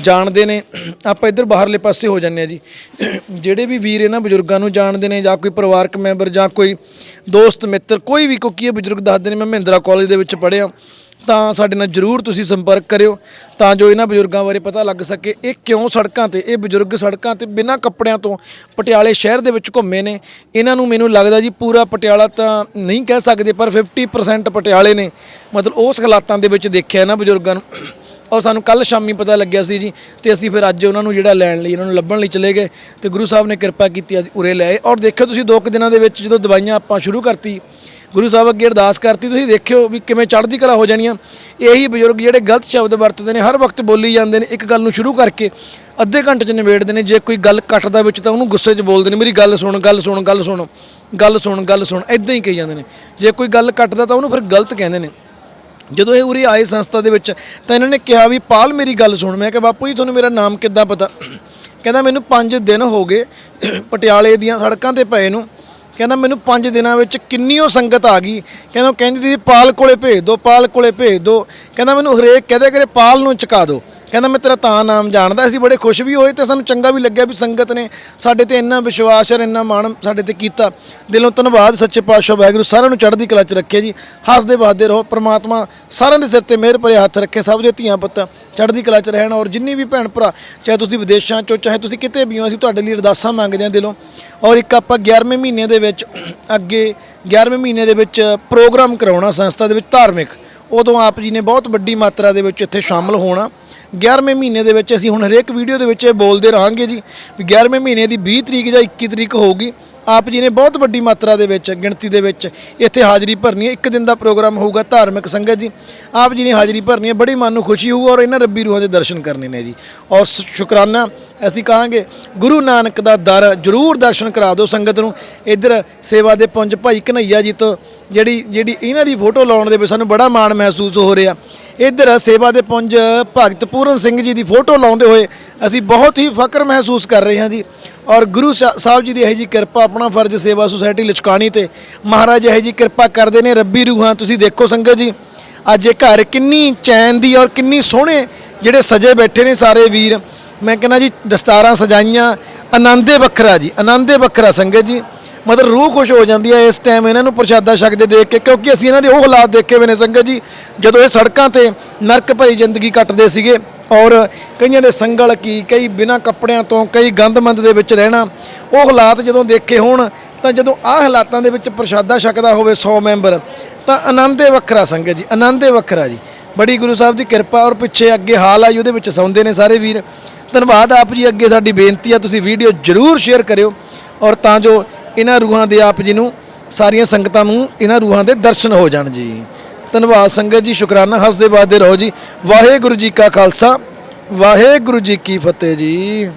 ਜਾਣ ਜਾਣਦੇ ਨੇ, ਆਪਾਂ ਇੱਧਰ ਬਾਹਰਲੇ ਪਾਸੇ ਹੋ ਜਾਂਦੇ ਆ ਜੀ। ਜਿਹੜੇ ਵੀ ਵੀਰ ਇਹਨਾਂ ਬਜ਼ੁਰਗਾਂ ਨੂੰ ਜਾਣਦੇ ਨੇ ਜਾਂ ਕੋਈ ਪਰਿਵਾਰਕ ਮੈਂਬਰ ਜਾਂ ਕੋਈ ਦੋਸਤ, ਮਿੱਤਰ, ਕੋਈ ਵੀ ਕੋਈ ਇਹ ਬਜ਼ੁਰਗ ਦੱਸਦੇ ਨੇ, ਮੈਂ ਮਹਿੰਦਰਾ ਕਾਲਜ ਦੇ ਵਿੱਚ ਪੜ੍ਹਿਆ ਤਾਂ ਸਾਡੇ ਨਾਲ ਜਰੂਰ ਤੁਸੀਂ ਸੰਪਰਕ ਕਰਿਓ ਤਾਂ ਜੋ ਇਹਨਾਂ ਬਜ਼ੁਰਗਾਂ ਬਾਰੇ ਪਤਾ ਲੱਗ ਸਕੇ ਇਹ ਕਿਉਂ ਸੜਕਾਂ ਤੇ, ਇਹ ਬਜ਼ੁਰਗ ਸੜਕਾਂ ਤੇ ਬਿਨਾਂ ਕੱਪੜਿਆਂ ਤੋਂ ਪਟਿਆਲੇ ਸ਼ਹਿਰ ਦੇ ਵਿੱਚ ਘੁੰਮੇ ਨੇ। ਇਹਨਾਂ ਨੂੰ ਮੈਨੂੰ ਲੱਗਦਾ ਜੀ ਪੂਰਾ ਪਟਿਆਲਾ ਤਾਂ ਨਹੀਂ ਕਹਿ ਸਕਦੇ, ਪਰ 50% ਪਟਿਆਲੇ ਨੇ। ਮਤਲਬ ਉਸ ਹਾਲਾਤਾਂ ਦੇ ਵਿੱਚ ਦੇਖਿਆ ਇਹਨਾਂ ਬਜ਼ੁਰਗਾਂ ਨੂੰ। ਔਰ ਸਾਨੂੰ ਕੱਲ ਸ਼ਾਮੀ ਪਤਾ ਲੱਗਿਆ ਸੀ ਜੀ ਤੇ ਅਸੀਂ ਫਿਰ ਅੱਜ ਉਹਨਾਂ ਨੂੰ ਜਿਹੜਾ ਲੈਣ ਲਈ, ਉਹਨਾਂ ਨੂੰ ਲੱਭਣ ਲਈ ਚਲੇ ਗਏ ਤੇ ਗੁਰੂ ਸਾਹਿਬ ਨੇ ਕਿਰਪਾ ਕੀਤੀ ਅੱਜ ਉਰੇ ਲੈ ਔਰ ਦੇਖਿਓ ਤੁਸੀਂ ਦੋ ਕੁ ਦਿਨਾਂ ਦੇ ਵਿੱਚ ਜਦੋਂ ਦਵਾਈਆਂ ਆਪਾਂ ਸ਼ੁਰੂ ਕਰਤੀ, ਗੁਰੂ ਸਾਹਿਬ ਅੱਗੇ ਅਰਦਾਸ ਕਰਤੀ, ਤੁਸੀਂ ਦੇਖਿਓ ਵੀ ਕਿਵੇਂ ਚੜ੍ਹਦੀ ਕਲਾ ਹੋ ਜਾਣੀਆਂ। ਇਹੀ ਬਜ਼ੁਰਗ ਜਿਹੜੇ ਗਲਤ ਸ਼ਬਦ ਵਰਤਦੇ ਨੇ, ਹਰ ਵਕਤ ਬੋਲੀ ਜਾਂਦੇ ਨੇ, ਇੱਕ ਗੱਲ ਨੂੰ ਸ਼ੁਰੂ ਕਰਕੇ ਅੱਧੇ ਘੰਟੇ 'ਚ ਨਿਬੇੜਦੇ ਨੇ, ਜੇ ਕੋਈ ਗੱਲ ਕੱਟਦਾ ਵਿੱਚ ਤਾਂ ਉਹਨੂੰ ਗੁੱਸੇ 'ਚ ਬੋਲਦੇ ਨੇ, ਮੇਰੀ ਗੱਲ ਸੁਣ ਗੱਲ ਸੁਣ ਗੱਲ ਸੁਣ ਗੱਲ ਸੁਣ ਗੱਲ ਸੁਣ ਇਦਾਂ ਹੀ ਕਹੀ ਜਾਂਦੇ ਨੇ। ਜੇ ਕੋਈ ਗੱਲ ਕੱਟਦਾ ਤਾਂ ਉਹਨੂੰ ਫਿਰ ਗਲਤ ਕਹਿੰਦੇ ਨੇ। ਜਦੋਂ ਇਹ ਉਰੇ ਆਏ ਸੰਸਥਾ ਦੇ ਵਿੱਚ, ਤਾਂ ਇਹਨਾਂ ਨੇ ਕਿਹਾ ਵੀ, ਪਾਲ, ਮੇਰੀ ਗੱਲ ਸੁਣ। ਮੈਂ ਕਿਹਾ, ਬਾਪੂ ਜੀ, ਤੁਹਾਨੂੰ ਮੇਰਾ ਨਾਮ ਕਿੱਦਾਂ ਪਤਾ? ਕਹਿੰਦਾ, ਮੈਨੂੰ 5 ਦਿਨ ਹੋ ਗਏ ਪਟਿਆਲੇ ਦੀਆਂ ਸੜਕਾਂ ਤੇ ਪਏ ਨੂੰ। ਕਹਿੰਦਾ, ਮੈਨੂੰ 5 ਦਿਨਾਂ ਵਿੱਚ ਕਿੰਨੀ ਉਹ ਸੰਗਤ ਆ ਗਈ। ਕਹਿੰਦਾ ਕਹਿੰਦੀ ਦੀ ਪਾਲ ਕੋਲੇ ਭੇਜ ਦੋ, ਪਾਲ ਕੋਲੇ ਭੇਜ ਦੋ। ਕਹਿੰਦਾ, ਮੈਨੂੰ ਹਰੇਕ ਕਹਦੇ ਕਰੇ ਪਾਲ ਨੂੰ ਚੁਕਾ ਦਿਓ ਕਹਿੰਦਾ ਮੈਂ ਤੇਰਾ ਤਾਂ ਨਾਮ ਜਾਣਦਾ, ਅਸੀਂ ਬੜੇ ਖੁਸ਼ ਵੀ ਹੋਏ ਤੇ ਸਾਨੂੰ ਚੰਗਾ ਵੀ ਲੱਗਿਆ ਵੀ ਸੰਗਤ ਨੇ ਸਾਡੇ ਤੇ ਇੰਨਾ ਵਿਸ਼ਵਾਸ ਔਰ ਇੰਨਾ ਮਾਣ ਸਾਡੇ ਤੇ ਕੀਤਾ। ਦਿਲੋਂ ਧੰਨਵਾਦ ਸੱਚੇ ਪਾਤਸ਼ਾਹ ਵਾਹਿਗੁਰੂ, ਸਾਰਿਆਂ ਨੂੰ ਚੜ੍ਹਦੀ ਕਲਾ 'ਚ ਰੱਖੇ ਜੀ। ਹੱਸਦੇ ਵੱਸਦੇ ਰਹੋ, ਪ੍ਰਮਾਤਮਾ ਸਾਰਿਆਂ ਦੇ ਸਿਰ ਤੇ ਮਿਹਰ ਭਰੇ ਹੱਥ ਰੱਖੇ, ਸਭ ਦੇ ਧੀਆਂ ਪੁੱਤ ਚੜ੍ਹਦੀ ਕਲਾ 'ਚ ਰਹਿਣ ਔਰ ਜਿੰਨੀ ਵੀ ਭੈਣ ਭਰਾ, ਚਾਹੇ ਤੁਸੀਂ ਵਿਦੇਸ਼ਾਂ 'ਚੋਂ, ਚਾਹੇ ਤੁਸੀਂ ਕਿਤੇ ਵੀ ਹੋ, ਅਸੀਂ ਤੁਹਾਡੇ ਲਈ ਅਰਦਾਸਾਂ ਮੰਗਦੇ ਹਾਂ ਦਿਲੋਂ। ਔਰ ਇੱਕ ਆਪਾਂ 11ਵੇਂ ਮਹੀਨੇ ਦੇ ਵਿੱਚ ਅੱਗੇ 11ਵੇਂ ਮਹੀਨੇ ਦੇ ਵਿੱਚ ਪ੍ਰੋਗਰਾਮ ਕਰਾਉਣਾ, ਸੰਸਥਾ ਦੇ ਵਿੱਚ ਧਾਰਮਿਕ, ਉਦੋਂ ਆਪ ਜੀ ਨੇ ਬਹੁਤ ਵੱਡੀ ਮਾਤਰਾ ਦੇ ਵਿੱਚ ਇੱਥੇ ਸ਼ਾਮਲ ਹੋਣਾ। 11ਵੇਂ ਮਹੀਨੇ ਦੇ ਵਿੱਚ ਅਸੀਂ ਹੁਣ ਹਰੇਕ ਵੀਡੀਓ ਦੇ ਵਿੱਚ ਇਹ ਬੋਲਦੇ ਰਹਾਂਗੇ ਜੀ ਵੀ 11ਵੇਂ ਮਹੀਨੇ ਦੀ 20 ਤਰੀਕ ਜਾਂ 21 ਤਰੀਕ ਹੋਊਗੀ। ਆਪ ਜੀ ਨੇ ਬਹੁਤ ਵੱਡੀ ਮਾਤਰਾ ਦੇ ਵਿੱਚ, ਗਿਣਤੀ ਦੇ ਵਿੱਚ ਇੱਥੇ ਹਾਜ਼ਰੀ ਭਰਨੀ ਹੈ। ਇੱਕ ਦਿਨ ਦਾ ਪ੍ਰੋਗਰਾਮ ਹੋਊਗਾ ਧਾਰਮਿਕ ਸੰਗਤ ਜੀ। ਆਪ ਜੀ ਨੇ ਹਾਜ਼ਰੀ ਭਰਨੀ ਹੈ, ਬੜੀ ਮਨ ਨੂੰ ਖੁਸ਼ੀ ਹੋਊ ਔਰ ਇਹਨਾਂ ਰੱਬੀ ਰੂਹਾਂ ਦੇ ਦਰਸ਼ਨ ਕਰਨੇ ਨੇ ਜੀ। ਔਰ ਸ਼ੁਕਰਾਨਾ ਅਸੀਂ ਕਹਾਂਗੇ, ਗੁਰੂ ਨਾਨਕ ਦਾ ਦਰ ਜਰੂਰ ਦਰਸ਼ਨ ਕਰਾ ਦਿਓ ਸੰਗਤ ਨੂੰ। ਇੱਧਰ ਸੇਵਾ ਦੇ ਪੁੰਜ ਭਾਈ ਕਨਈਆ ਜੀ ਤੋਂ ਜਿਹੜੀ ਜਿਹੜੀ ਇਹਨਾਂ ਦੀ ਫੋਟੋ ਲਾਉਣ ਦੇ ਵਿੱਚ ਸਾਨੂੰ ਬੜਾ ਮਾਣ ਮਹਿਸੂਸ ਹੋ ਰਿਹਾ। ਇੱਧਰ ਸੇਵਾ ਦੇ ਪੁੰਜ ਭਗਤ ਪੂਰਨ ਸਿੰਘ ਜੀ ਦੀ ਫੋਟੋ ਲਾਉਂਦੇ ਹੋਏ ਅਸੀਂ ਬਹੁਤ ਹੀ ਫਕਰ ਮਹਿਸੂਸ ਕਰ ਰਹੇ ਹਾਂ ਜੀ। ਔਰ ਗੁਰੂ ਸਾ- ਸਾਹਿਬ ਜੀ ਦੀ ਇਹ ਜੀ ਕਿਰਪਾ ਆਪਣਾ ਫਰਜ਼ ਸੇਵਾ ਸੁਸਾਇਟੀ ਲਚਕਾਣੀ ਤੇ ਮਹਾਰਾਜ ਇਹ ਜੀ ਕਿਰਪਾ ਕਰਦੇ ਨੇ ਰੱਬੀ ਰੂਹਾਂ, ਤੁਸੀਂ ਦੇਖੋ ਸੰਗਤ ਜੀ, ਅੱਜ ਇਹ ਘਰ ਕਿੰਨੀ ਚੈਨ ਦੀ ਔਰ ਕਿੰਨੀ ਸੋਹਣੇ ਜਿਹੜੇ ਸਜੇ ਬੈਠੇ ਨੇ ਸਾਰੇ ਵੀਰ। ਮੈਂ ਕਹਿੰਦਾ ਜੀ, ਦਸਤਾਰਾਂ ਸਜਾਈਆਂ, ਆਨੰਦੇ ਵੱਖਰਾ ਜੀ, ਆਨੰਦੇ ਵੱਖਰਾ ਸੰਗਤ ਜੀ। ਮਤਲਬ ਰੂਹ ਖੁਸ਼ ਹੋ ਜਾਂਦੀ ਹੈ ਇਸ ਟਾਈਮ ਇਹਨਾਂ ਨੂੰ ਪ੍ਰਸ਼ਾਦਾ ਛਕਦੇ ਦੇਖ ਕੇ, ਕਿਉਂਕਿ ਅਸੀਂ ਇਹਨਾਂ ਦੇ ਉਹ ਹਾਲਾਤ ਦੇਖੇ ਹੋਏ ਨੇ ਸੰਗਤ ਜੀ, ਜਦੋਂ ਇਹ ਸੜਕਾਂ ਤੇ ਨਰਕ ਭਰੀ ਜ਼ਿੰਦਗੀ ਕੱਟਦੇ ਸੀਗੇ ਔਰ ਕਈਆਂ ਦੇ ਸੰਗਲ ਕੀ, ਕਈ ਬਿਨਾਂ ਕੱਪੜਿਆਂ ਤੋਂ, ਕਈ ਗੰਦਮੰਦ ਦੇ ਵਿੱਚ ਰਹਿਣਾ, ਉਹ ਹਾਲਾਤ ਜਦੋਂ ਦੇਖੇ ਹੋਣ, ਤਾਂ ਜਦੋਂ ਆਹ ਹਾਲਾਤਾਂ ਦੇ ਵਿੱਚ ਪ੍ਰਸ਼ਾਦਾ ਛਕਦਾ ਹੋਵੇ 100 ਮੈਂਬਰ, ਤਾਂ ਆਨੰਦੇ ਵੱਖਰਾ ਸੰਗਤ ਜੀ, ਆਨੰਦੇ ਵੱਖਰਾ ਜੀ। ਬੜੀ ਗੁਰੂ ਸਾਹਿਬ ਦੀ ਕਿਰਪਾ ਔਰ ਪਿੱਛੇ ਅੱਗੇ ਹਾਲ ਆਈ, ਉਹਦੇ ਵਿੱਚ ਸੌਂਦੇ ਨੇ ਸਾਰੇ ਵੀਰ। ਧੰਨਵਾਦ ਆਪ ਜੀ ਅੱਗੇ ਸਾਡੀ ਬੇਨਤੀ ਆ, ਤੁਸੀਂ ਵੀਡੀਓ ਜਰੂਰ ਸ਼ੇਅਰ ਕਰਿਓ ਔਰ ਤਾਂ ਜੋ ਇਹਨਾਂ ਰੂਹਾਂ ਦੇ ਆਪ ਜੀ ਨੂੰ ਸਾਰੀਆਂ ਸੰਗਤਾਂ ਨੂੰ ਇਹਨਾਂ ਰੂਹਾਂ ਦੇ ਦਰਸ਼ਨ ਹੋ ਜਾਣ ਜੀ। ਧੰਨਵਾਦ ਸੰਗਤ ਜੀ, ਸ਼ੁਕਰਾਨਾ, ਹੱਸਦੇ ਬਾਦੇ ਰਹੋ ਜੀ। ਵਾਹਿਗੁਰੂ ਜੀ ਕਾ ਖਾਲਸਾ, ਵਾਹਿਗੁਰੂ ਜੀ ਕੀ ਫਤਿਹ ਜੀ।